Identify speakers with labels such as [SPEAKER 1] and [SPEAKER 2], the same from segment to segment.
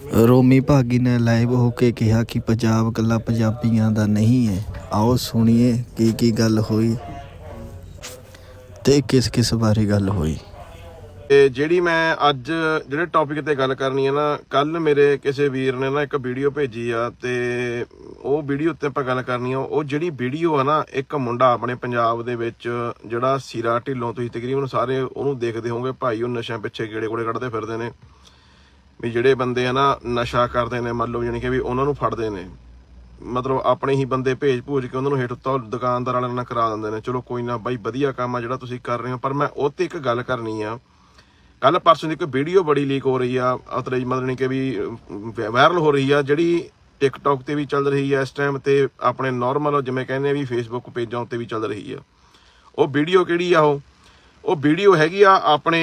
[SPEAKER 1] ਰੋਮੀ ਭਾਗੀ ਨੇ ਲਾਈਵ ਹੋ ਕੇ ਕਿਹਾ ਕਿ ਪੰਜਾਬ ਕੱਲਾ ਪੰਜਾਬੀਆਂ ਦਾ ਨਹੀਂ ਹੈ। ਆਓ ਸੁਣੀਏ ਕੀ ਕੀ ਗੱਲ ਹੋਈ ਤੇ ਕਿਸ ਕਿਸ ਬਾਰੇ ਗੱਲ ਹੋਈ।
[SPEAKER 2] ਤੇ ਜਿਹੜੀ ਮੈਂ ਅੱਜ ਜਿਹੜੇ ਟੌਪਿਕ ਤੇ ਗੱਲ ਕਰਨੀ ਹੈ ਨਾ ਕੱਲ ਮੇਰੇ ਕਿਸੇ ਵੀਰ ਨੇ ਨਾ ਇੱਕ ਵੀਡੀਓ ਭੇਜੀ ਆ ਤੇ ਉਹ ਵੀਡੀਓ ਉੱਤੇ ਆਪਾਂ ਗੱਲ ਕਰਨੀ ਆ। ਉਹ ਜਿਹੜੀ ਵੀਡੀਓ ਆ ਨਾ, ਇੱਕ ਮੁੰਡਾ ਆਪਣੇ ਪੰਜਾਬ ਦੇ ਵਿੱਚ ਜਿਹੜਾ ਸਿਰਾ ਢਿੱਲੋਂ ਤੁਸੀਂ ਤਕਰੀਬਨ ਸਾਰੇ ਉਹਨੂੰ ਦੇਖਦੇ ਹੋਵੋਗੇ, ਭਾਈ ਉਹ ਨਸ਼ਿਆਂ ਪਿੱਛੇ ਗੇੜੇ ਕੋਲੇ ਕੱਢਦੇ ਫਿਰਦੇ ਨੇ। ਵੀ ਜਿਹੜੇ ਬੰਦੇ ਆ ਨਾ ਨਸ਼ਾ ਕਰਦੇ ਨੇ, ਮੰਨ ਲਓ ਜਾਣੀ ਕਿ ਵੀ ਉਹਨਾਂ ਨੂੰ ਫੜਦੇ ਨੇ। ਮਤਲਬ ਆਪਣੇ ਹੀ ਬੰਦੇ ਭੇਜ ਭੂਜ ਕੇ ਉਹਨਾਂ ਨੂੰ ਹੇਠ ਉੱਤੋਂ ਦੁਕਾਨਦਾਰ ਵਾਲਿਆਂ ਨਾਲ ਕਰਾ ਦਿੰਦੇ ਨੇ। ਚਲੋ ਕੋਈ ਨਾ ਬਾਈ, ਵਧੀਆ ਕੰਮ ਆ ਜਿਹੜਾ ਤੁਸੀਂ ਕਰ ਰਹੇ ਹੋ, ਪਰ ਮੈਂ ਉਹ ਤੇ ਇੱਕ ਗੱਲ ਕਰਨੀ ਆ। ਕੱਲ ਪਰਸੋਂ ਦੀ ਇੱਕ ਵੀਡੀਓ ਬੜੀ ਲੀਕ ਹੋ ਰਹੀ ਆ ਅਤਰੇ ਮਤਲਬ ਕਿ ਵੀ ਵਾਇਰਲ ਹੋ ਰਹੀ ਆ, ਜਿਹੜੀ ਟਿਕਟੌਕ ਤੇ ਵੀ ਚੱਲ ਰਹੀ ਆ ਇਸ ਟਾਈਮ ਤੇ, ਆਪਣੇ ਨਾਰਮਲ ਜਿਵੇਂ ਕਹਿੰਦੇ ਆ ਵੀ ਫੇਸਬੁੱਕ ਪੇਜਾਂ ਉੱਤੇ ਵੀ ਚੱਲ ਰਹੀ ਆ। ਉਹ ਵੀਡੀਓ ਕਿਹੜੀ ਆ ਉਹ? ਉਹ ਵੀਡੀਓ ਹੈਗੀ ਆ ਆਪਣੇ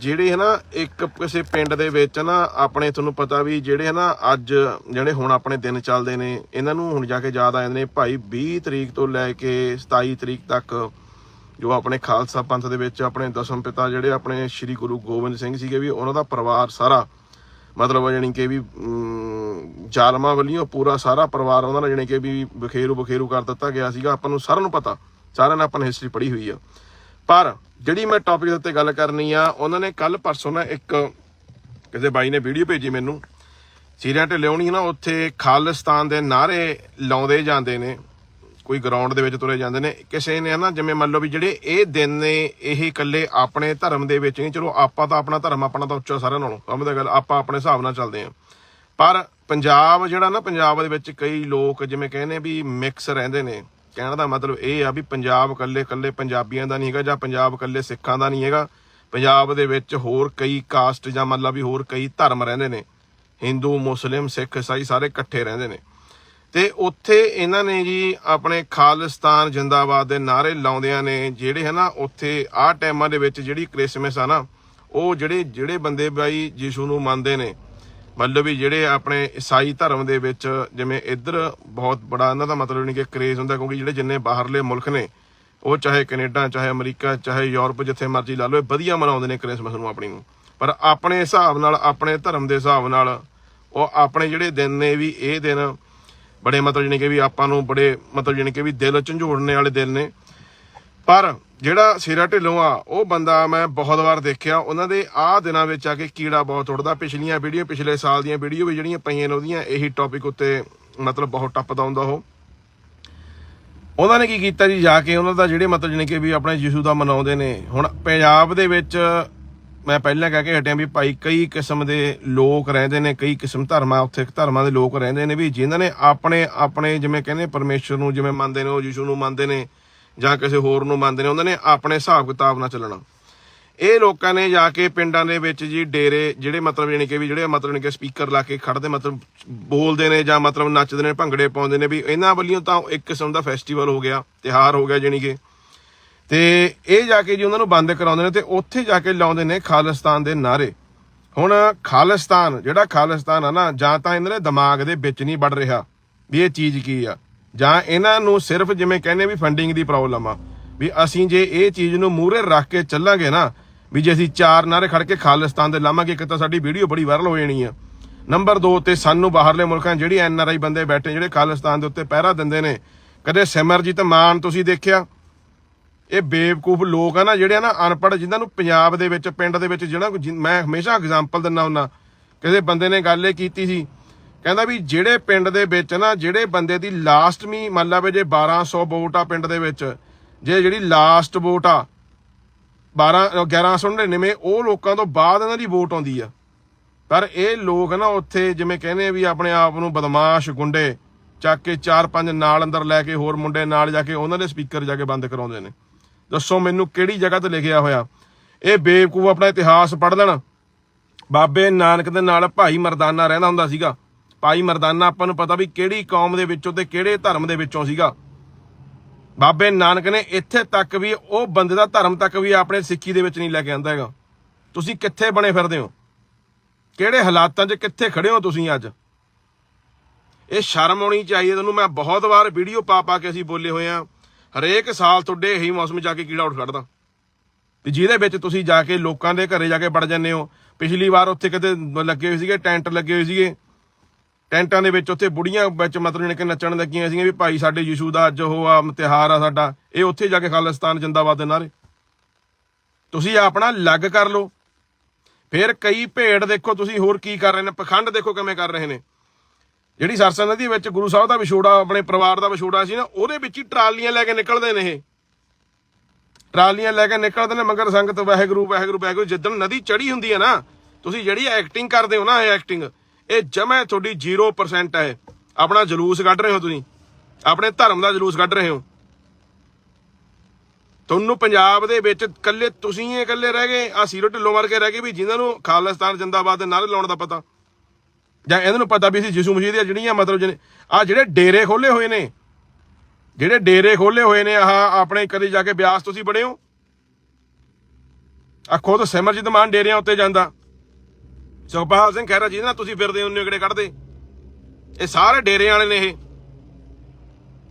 [SPEAKER 2] ਜਿਹੜੇ ਹਨਾ ਇੱਕ ਕਿਸੇ ਪਿੰਡ ਦੇ ਵਿੱਚ ਨਾ ਆਪਣੇ ਤੁਹਾਨੂੰ ਪਤਾ ਵੀ ਜਿਹੜੇ ਹਨਾ ਅੱਜ ਜਿਹੜੇ ਹੁਣ ਆਪਣੇ ਦਿਨ ਚੱਲਦੇ ਨੇ ਇਹਨਾਂ ਨੂੰ ਹੁਣ ਜਾ ਕੇ ਯਾਦ ਆ ਜਾਂਦੇ ਨੇ ਭਾਈ 20 ਤਰੀਕ ਤੋਂ ਲੈ ਕੇ 27 ਤਰੀਕ ਤੱਕ ਜੋ ਆਪਣੇ ਖਾਲਸਾ ਪੰਥ ਦੇ ਵਿੱਚ ਆਪਣੇ ਦਸਮ ਪਿਤਾ ਜਿਹੜੇ ਆਪਣੇ ਸ੍ਰੀ ਗੁਰੂ ਗੋਬਿੰਦ ਸਿੰਘ ਸੀਗੇ ਵੀ ਉਹਨਾਂ ਦਾ ਪਰਿਵਾਰ ਸਾਰਾ ਮਤਲਬ ਜਾਣੀ ਕਿ ਵੀ ਅਮ, ਜ਼ਾਲਮਾਂ ਵੱਲੋਂ ਪੂਰਾ ਸਾਰਾ ਪਰਿਵਾਰ ਉਹਨਾਂ ਨੇ ਜਾਣੀ ਕਿ ਵੀ ਬਖੇਰੂ ਬਖੇਰੂ ਕਰ ਦਿੱਤਾ ਗਿਆ ਸੀਗਾ ਆਪਾਂ ਨੂੰ ਸਾਰਿਆਂ ਨੂੰ ਪਤਾ ਸਾਰਿਆਂ ਨੇ ਆਪਾਂ ਨੇ ਹਿਸਟਰੀ ਪੜ੍ਹੀ ਹੋਈ ਆ। ਪਰ ਜਿਹੜੀ ਮੈਂ ਟੌਪਿਕ ਦੇ ਉੱਤੇ ਗੱਲ ਕਰਨੀ ਆ, ਉਹਨਾਂ ਨੇ ਕੱਲ ਪਰਸੋਂ ਨਾ ਇੱਕ ਕਿਸੇ ਬਾਈ ਨੇ ਵੀਡੀਓ ਭੇਜੀ ਮੈਨੂੰ। ਸੀਰੀਆਂ ਢਿੱਲਿਆਉਣੀ ਨਾ, ਉੱਥੇ ਖਾਲਿਸਤਾਨ ਦੇ ਨਾਰੇ ਲਾਉਂਦੇ ਜਾਂਦੇ ਨੇ, ਕੋਈ ਗਰਾਊਂਡ ਦੇ ਵਿੱਚ ਤੁਰੇ ਜਾਂਦੇ ਨੇ। ਕਿਸੇ ਨੇ ਨਾ, ਜਿਵੇਂ ਮੰਨ ਲਓ ਵੀ ਜਿਹੜੇ ਇਹ ਦਿਨ ਨੇ, ਇਹ ਇਕੱਲੇ ਆਪਣੇ ਧਰਮ ਦੇ ਵਿੱਚ ਨਹੀਂ। ਚਲੋ, ਆਪਾਂ ਤਾਂ ਆਪਣਾ ਧਰਮ, ਆਪਣਾ ਤਾਂ ਉੱਚਾ ਸਾਰਿਆਂ ਨਾਲੋਂ ਸਮਝਦਾ ਗੱਲ, ਆਪਾਂ ਆਪਣੇ ਹਿਸਾਬ ਨਾਲ ਚੱਲਦੇ ਆਂ ਪਰ ਪੰਜਾਬ ਜਿਹੜਾ ਨਾ, ਪੰਜਾਬ ਦੇ ਵਿੱਚ ਕਈ ਲੋਕ ਜਿਵੇਂ ਕਹਿੰਦੇ ਵੀ ਮਿਕਸ ਰਹਿੰਦੇ ਨੇ। ਕਹਿਣ ਦਾ ਮਤਲਬ ਇਹ ਆ ਵੀ ਪੰਜਾਬ ਇਕੱਲੇ ਇਕੱਲੇ ਪੰਜਾਬੀਆਂ ਦਾ ਨਹੀਂ ਹੈਗਾ ਜਾਂ ਪੰਜਾਬ ਇਕੱਲੇ ਸਿੱਖਾਂ ਦਾ ਨਹੀਂ ਹੈਗਾ। ਪੰਜਾਬ ਦੇ ਵਿੱਚ ਹੋਰ ਕਈ ਕਾਸਟ ਜਾਂ ਮੰਨ ਵੀ ਹੋਰ ਕਈ ਧਰਮ ਰਹਿੰਦੇ ਨੇ। ਹਿੰਦੂ, ਮੁਸਲਿਮ, ਸਿੱਖ ਈਸਾਈ ਸਾਰੇ ਇਕੱਠੇ ਰਹਿੰਦੇ ਨੇ। ਤੇ ਉੱਥੇ ਇਹਨਾਂ ਨੇ ਜੀ ਆਪਣੇ ਖਾਲਿਸਤਾਨ ਜਿੰਦਾਬਾਦ ਦੇ ਨਾਰੇ ਲਾਉਂਦਿਆਂ ਨੇ ਜਿਹੜੇ ਹਨਾ ਉੱਥੇ ਆਹ ਟਾਈਮਾਂ ਦੇ ਵਿੱਚ ਜਿਹੜੀ ਕ੍ਰਿਸਮਸ ਆ ਨਾ, ਉਹ ਜਿਹੜੇ ਜਿਹੜੇ ਬੰਦੇ ਬਾਈ ਯਿਸੂ ਨੂੰ ਮੰਨਦੇ ਨੇ ਮਤਲਬ ਵੀ ਜਿਹੜੇ ਆਪਣੇ ਈਸਾਈ ਧਰਮ ਦੇ ਵਿੱਚ ਜਿਵੇਂ ਇੱਧਰ ਬਹੁਤ ਬੜਾ ਇਹਨਾਂ ਦਾ ਮਤਲਬ ਨਹੀਂ ਕਿ ਕਰੇਜ਼ ਹੁੰਦਾ ਕਿਉਂਕਿ ਜਿਹੜੇ ਜਿੰਨੇ ਬਾਹਰਲੇ ਮੁਲਕ ਨੇ, ਉਹ ਚਾਹੇ ਕੈਨੇਡਾ, ਚਾਹੇ ਅਮਰੀਕਾ, ਚਾਹੇ ਯੂਰਪ ਜਿੱਥੇ ਮਰਜ਼ੀ ਲਾ ਲਓ ਵਧੀਆ ਮਨਾਉਂਦੇ ਨੇ ਕ੍ਰਿਸਮਸ ਨੂੰ ਆਪਣੀ ਨੂੰ। ਪਰ ਆਪਣੇ ਹਿਸਾਬ ਨਾਲ, ਆਪਣੇ ਧਰਮ ਦੇ ਹਿਸਾਬ ਨਾਲ, ਉਹ ਆਪਣੇ ਜਿਹੜੇ ਦਿਨ ਨੇ ਵੀ ਇਹ ਦਿਨ ਬੜੇ ਮਤਲਬ ਜਾਣੀ ਕਿ ਵੀ ਆਪਾਂ ਨੂੰ ਬੜੇ ਮਤਲਬ ਜਾਣੀ ਕਿ ਵੀ ਦਿਲ ਝੰਜੋੜਨੇ ਵਾਲੇ ਦਿਨ ਨੇ। ਪਰ ਜਿਹੜਾ ਸਿਰਾ ਢਿੱਲੋਂ ਆ, ਉਹ ਬੰਦਾ ਮੈਂ ਬਹੁਤ ਵਾਰ ਦੇਖਿਆ, ਉਹਨਾਂ ਦੇ ਆਹ ਦਿਨਾਂ ਵਿੱਚ ਆ ਕੇ ਕੀੜਾ ਬਹੁਤ ਉੱਡਦਾ। ਪਿਛਲੀਆਂ ਵੀਡੀਓ, ਪਿਛਲੇ ਸਾਲ ਦੀਆਂ ਵੀਡੀਓ ਵੀ ਜਿਹੜੀਆਂ ਪਈਆਂ ਨੇ ਉਹਦੀਆਂ, ਇਹੀ ਟੌਪਿਕ ਉੱਤੇ ਮਤਲਬ ਬਹੁਤ ਟੱਪਦਾ ਹੁੰਦਾ ਉਹ। ਉਹਨਾਂ ਨੇ ਕੀ ਕੀਤਾ ਜੀ, ਜਾ ਕੇ ਉਹਨਾਂ ਦਾ ਜਿਹੜੇ ਮਤਲਬ ਜਾਣੀ ਕਿ ਵੀ ਆਪਣੇ ਯਿਸੂ ਦਾ ਮਨਾਉਂਦੇ ਨੇ। ਹੁਣ ਪੰਜਾਬ ਦੇ ਵਿੱਚ ਮੈਂ ਪਹਿਲਾਂ ਕਹਿ ਕੇ ਹਟਿਆ ਵੀ ਭਾਈ, ਕਈ ਕਿਸਮ ਦੇ ਲੋਕ ਰਹਿੰਦੇ ਨੇ, ਕਈ ਕਿਸਮ ਧਰਮਾਂ, ਉੱਥੇ ਧਰਮਾਂ ਦੇ ਲੋਕ ਰਹਿੰਦੇ ਨੇ ਵੀ ਜਿਨ੍ਹਾਂ ਨੇ ਆਪਣੇ ਆਪਣੇ ਜਿਵੇਂ ਕਹਿੰਦੇ ਪਰਮੇਸ਼ਰ ਨੂੰ ਜਿਵੇਂ ਮੰਨਦੇ ਨੇ, ਉਹ ਯਿਸੂ ਨੂੰ ਮੰਨਦੇ ਨੇ। ਜਾਂ ਕਿਸੇ ਹੋਰ ਨੂੰ ਮੰਨਦੇ ਨੇ, ਉਹਨਾਂ ਨੇ ਆਪਣੇ ਹਿਸਾਬ ਕਿਤਾਬ ਨਾਲ ਚੱਲਣਾ। ਇਹ ਲੋਕਾਂ ਨੇ ਜਾ ਕੇ ਪਿੰਡਾਂ ਦੇ ਵਿੱਚ ਜੀ ਡੇਰੇ, ਜਿਹੜੇ ਮਤਲਬ ਜਾਣੀ ਕਿ ਵੀ ਜਿਹੜੇ ਮਤਲਬ ਜਾਣੀ ਕਿ ਸਪੀਕਰ ਲਾ ਕੇ ਖੜਦੇ ਮਤਲਬ ਬੋਲਦੇ ਨੇ ਜਾਂ ਮਤਲਬ ਨੱਚਦੇ ਨੇ, ਭੰਗੜੇ ਪਾਉਂਦੇ ਨੇ, ਵੀ ਇਹਨਾਂ ਵੱਲੋਂ ਤਾਂ ਇੱਕ ਕਿਸਮ ਦਾ ਫੈਸਟੀਵਲ ਹੋ ਗਿਆ ਤਿਹਾਰ ਹੋ ਗਿਆ ਜਾਣੀ ਕਿ। ਤੇ ਇਹ ਜਾ ਕੇ ਜੀ ਉਹਨਾਂ ਨੂੰ ਬੰਦ ਕਰਾਉਂਦੇ ਨੇ ਤੇ ਉੱਥੇ ਜਾ ਕੇ ਲਾਉਂਦੇ ਨੇ ਖਾਲਿਸਤਾਨ ਦੇ ਨਾਰੇ ਹੁਣ ਖਾਲਿਸਤਾਨ, ਜਿਹੜਾ ਖਾਲਿਸਤਾਨ ਆ ਨਾ, ਜਾਂ ਤਾਂ ਇਹਨਾਂ ਦੇ ਦਿਮਾਗ ਦੇ ਵਿੱਚ ਨਹੀਂ ਵੜ ਰਿਹਾ ਵੀ ਇਹ ਚੀਜ਼ ਕੀ ਆ। ਜਾਂ ਇਹਨਾਂ ਨੂੰ ਸਿਰਫ ਜਿਵੇਂ ਕਹਿੰਦੇ ਵੀ ਫੰਡਿੰਗ ਦੀ ਪ੍ਰੋਬਲਮ ਆ, ਵੀ ਅਸੀਂ ਜੇ ਇਹ ਚੀਜ਼ ਨੂੰ ਮੂਹਰੇ ਰੱਖ ਕੇ ਚੱਲਾਂਗੇ ਨਾ, ਵੀ ਜੇ ਅਸੀਂ ਚਾਰ ਨਾਰੇ ਖੜ ਕੇ ਖਾਲਿਸਤਾਨ ਦੇ ਲਾਵਾਂਗੇ, ਇੱਕ ਤਾਂ ਸਾਡੀ ਵੀਡੀਓ ਬੜੀ ਵਾਇਰਲ ਹੋ ਜਾਣੀ ਆ। ਨੰਬਰ 2 ਤੇ ਸਾਨੂੰ ਬਾਹਰਲੇ ਮੁਲਕਾਂ 'ਚ ਜਿਹੜੀ ਐਨ ਆਰ ਆਈ ਬੰਦੇ ਬੈਠੇ ਜਿਹੜੇ ਖਾਲਿਸਤਾਨ ਦੇ ਉੱਤੇ ਪਹਿਰਾ ਦਿੰਦੇ ਨੇ, ਕਦੇ ਸਿਮਰਜੀਤ ਮਾਨ ਤੁਸੀਂ ਦੇਖਿਆ? ਇਹ ਬੇਵਕੂਫ ਲੋਕ ਆ ਨਾ, ਜਿਹੜੇ ਆ ਨਾ ਅਨਪੜ੍ਹ, ਜਿਨ੍ਹਾਂ ਨੂੰ ਪੰਜਾਬ ਦੇ ਵਿੱਚ, ਪਿੰਡ ਦੇ ਵਿੱਚ ਜਿਹੜਾ ਮੈਂ ਹਮੇਸ਼ਾ ਐਗਜ਼ਾਮਪਲ ਦਿੰਦਾ ਹੁੰਦਾ ਕਿਸੇ ਬੰਦੇ ਨੇ ਗੱਲ ਇਹ ਕੀਤੀ ਸੀ ਕਹਿੰਦਾ ਵੀ ਜਿਹੜੇ ਪਿੰਡ ਦੇ ਵਿੱਚ ਨਾ, ਜਿਹੜੇ ਬੰਦੇ ਦੀ ਲਾਸਟ ਵੀ ਮੰਨ ਲਾ ਵੀ ਜੇ 1200 ਵੋਟ ਆ ਪਿੰਡ ਦੇ ਵਿੱਚ, ਜੇ ਜਿਹੜੀ ਲਾਸਟ ਵੋਟ ਆ 12 1199 ਉਹ ਲੋਕਾਂ ਤੋਂ ਬਾਅਦ ਇਹਨਾਂ ਦੀ ਵੋਟ ਆਉਂਦੀ ਆ। ਪਰ ਇਹ ਲੋਕ ਨਾ ਉੱਥੇ ਜਿਵੇਂ ਕਹਿੰਦੇ ਵੀ ਆਪਣੇ ਆਪ ਨੂੰ ਬਦਮਾਸ਼ ਗੁੰਡੇ ਚੱਕ ਕੇ ਚਾਰ ਪੰਜ ਨਾਲ ਅੰਦਰ ਲੈ ਕੇ ਹੋਰ ਮੁੰਡੇ ਨਾਲ ਜਾ ਕੇ ਉਹਨਾਂ ਦੇ ਸਪੀਕਰ ਜਾ ਕੇ ਬੰਦ ਕਰਾਉਂਦੇ ਨੇ। ਦੱਸੋ ਮੈਨੂੰ ਕਿਹੜੀ ਜਗ੍ਹਾ ਤੇ ਲਿਖਿਆ ਹੋਇਆ? ਇਹ ਬੇਵਕੂਫ ਆਪਣਾ ਇਤਿਹਾਸ ਪੜ੍ਹ ਲੈਣ। ਬਾਬੇ ਨਾਨਕ ਦੇ ਨਾਲ ਭਾਈ ਮਰਦਾਨਾ ਰਹਿੰਦਾ ਹੁੰਦਾ ਸੀਗਾ। ਭਾਈ ਮਰਦਾਨਾ, ਆਪਾਂ ਨੂੰ ਪਤਾ ਵੀ ਕਿਹੜੀ ਕੌਮ ਦੇ ਵਿੱਚੋਂ ਤੇ ਕਿਹੜੇ ਧਰਮ ਦੇ ਵਿੱਚੋਂ ਸੀਗਾ। ਬਾਬੇ ਨਾਨਕ ਨੇ ਇੱਥੇ ਤੱਕ ਵੀ ਉਹ ਬੰਦੇ ਦਾ ਧਰਮ ਤੱਕ ਵੀ ਆਪਣੇ ਸਿੱਖੀ ਦੇ ਵਿੱਚ ਨਹੀਂ ਲੈ ਕੇ ਆਂਦਾ ਹੈਗਾ। ਤੁਸੀਂ ਕਿੱਥੇ ਬਣੇ ਫਿਰਦੇ ਹੋ? ਕਿਹੜੇ ਹਾਲਾਤਾਂ 'ਚ ਕਿੱਥੇ ਖੜੇ ਹੋ ਤੁਸੀਂ ਅੱਜ? ਇਹ ਸ਼ਰਮ ਆਉਣੀ ਚਾਹੀਦੀ ਤੁਹਾਨੂੰ। ਮੈਂ ਬਹੁਤ ਵਾਰ ਵੀਡੀਓ ਪਾ ਪਾ ਕੇ ਅਸੀਂ ਬੋਲੇ ਹੋਏ ਆ ਹਰੇਕ ਸਾਲ ਤੁਹਾਡੇ ਇਹੀ ਮੌਸਮ ਜਾ ਕੇ ਕੀੜਾ ਉੱਠ ਖੜਦਾ। ਵੀ ਜਿਹਦੇ ਵਿੱਚ ਤੁਸੀਂ ਜਾ ਕੇ ਲੋਕਾਂ ਦੇ ਘਰੇ ਜਾ ਕੇ ਵੜ ਜਾਂਦੇ ਹੋ। ਪਿਛਲੀ ਵਾਰ ਉੱਥੇ ਕਿਤੇ ਲੱਗੇ ਹੋਏ ਸੀਗੇ, ਟੈਂਟ ਲੱਗੇ ਹੋਏ ਸੀਗੇ। ਟੈਂਟਾਂ ਦੇ ਵਿੱਚ ਉੱਥੇ ਬੁੜੀਆਂ ਵਿੱਚ ਮਤਲਬ ਜਿਹੜੇ ਕਿ ਨੱਚਣ ਲੱਗੀਆਂ ਸੀਗੀਆਂ ਵੀ ਭਾਈ ਸਾਡੇ ਯਿਸੂ ਦਾ ਅੱਜ ਉਹ ਆ ਤਿਉਹਾਰ ਆ ਸਾਡਾ। ਇਹ ਉੱਥੇ ਜਾ ਕੇ ਖਾਲਿਸਤਾਨ, ਜਿੰਦਾਬਾਦ ਦੇ ਨਾਰੇ। ਤੁਸੀਂ ਆਪਣਾ ਲੱਗ ਕਰ ਲਓ। ਫਿਰ ਕਈ ਭੇਡ ਦੇਖੋ ਤੁਸੀਂ ਹੋਰ ਕੀ ਕਰ ਰਹੇ ਨੇ, ਪਖੰਡ ਦੇਖੋ ਕਿਵੇਂ ਕਰ ਰਹੇ ਨੇ। ਜਿਹੜੀ ਸਰਸਾ ਨਦੀ ਵਿੱਚ ਗੁਰੂ ਸਾਹਿਬ ਦਾ ਵਿਛੋੜਾ, ਆਪਣੇ ਪਰਿਵਾਰ ਦਾ ਵਿਛੋੜਾ ਸੀ ਨਾ, ਉਹਦੇ ਵਿੱਚ ਹੀ ਟਰਾਲੀਆਂ ਲੈ ਕੇ ਨਿਕਲਦੇ ਨੇ ਇਹ। ਟਰਾਲੀਆਂ ਲੈ ਕੇ ਨਿਕਲਦੇ ਨੇ, ਮਗਰ ਸੰਗਤ, ਵਾਹਿਗੁਰੂ ਵਾਹਿਗੁਰੂ ਵਾਹਿਗੁਰੂ, ਜਿੱਦਣ ਨਦੀ ਚੜੀ ਹੁੰਦੀ ਹੈ ਨਾ, ਤੁਸੀਂ ਜਿਹੜੀ ਐਕਟਿੰਗ ਕਰਦੇ ਹੋ ਨਾ, ਇਹ ਐਕਟਿੰਗ ਇਹ ਜਮੈ ਤੁਹਾਡੀ 0% ਹੈ। ਆਪਣਾ ਜਲੂਸ ਕੱਢ ਰਹੇ ਹੋ ਤੁਸੀਂ। ਆਪਣੇ ਧਰਮ ਦਾ ਜਲੂਸ ਕੱਢ ਰਹੇ ਹੋ। ਤੁਹਾਨੂੰ ਪੰਜਾਬ ਦੇ ਵਿੱਚ ਇਕੱਲੇ ਤੁਸੀਂ ਹੀ ਇਕੱਲੇ ਰਹਿ ਗਏ ਆ ਸੀਰੋ ਢਿੱਲੋਂ ਵਰਗੇ ਰਹਿ ਗਏ ਵੀ ਜਿਨ੍ਹਾਂ ਨੂੰ ਖਾਲਿਸਤਾਨ ਜਿੰਦਾਬਾਦ ਦੇ ਨਾਰੇ ਲਾਉਣ ਦਾ ਪਤਾ। ਜਾਂ ਇਹਨਾਂ ਨੂੰ ਪਤਾ ਵੀ ਅਸੀਂ ਯਿਸੂ ਮਸੀਹ ਦੀਆਂ ਜਿਹੜੀਆਂ ਮਤਲਬ ਜਿਹਨੇ ਆ ਜਿਹੜੇ ਡੇਰੇ ਖੋਲੇ ਹੋਏ ਨੇ। ਜਿਹੜੇ ਡੇਰੇ ਖੋਲੇ ਹੋਏ ਨੇ, ਆਹ ਆਪਣੇ ਕਦੇ ਜਾ ਕੇ ਬਿਆਸ ਤੁਸੀਂ ਬਣੇ ਹੋ। ਆ ਖੁਦ ਸਿਮਰਜੀਤ ਮਾਨ ਡੇਰਿਆਂ ਉੱਤੇ ਜਾਂਦਾ। ਸੁਖਪਾਲ ਸਿੰਘ ਖਹਿਰਾ ਜਿਹਦੇ ਨਾਲ ਤੁਸੀਂ ਫਿਰਦੇ ਹੋ ਨਿਗੜੇ ਕੱਢਦੇ? ਇਹ ਸਾਰੇ ਡੇਰੇ ਵਾਲੇ ਨੇ ਇਹ।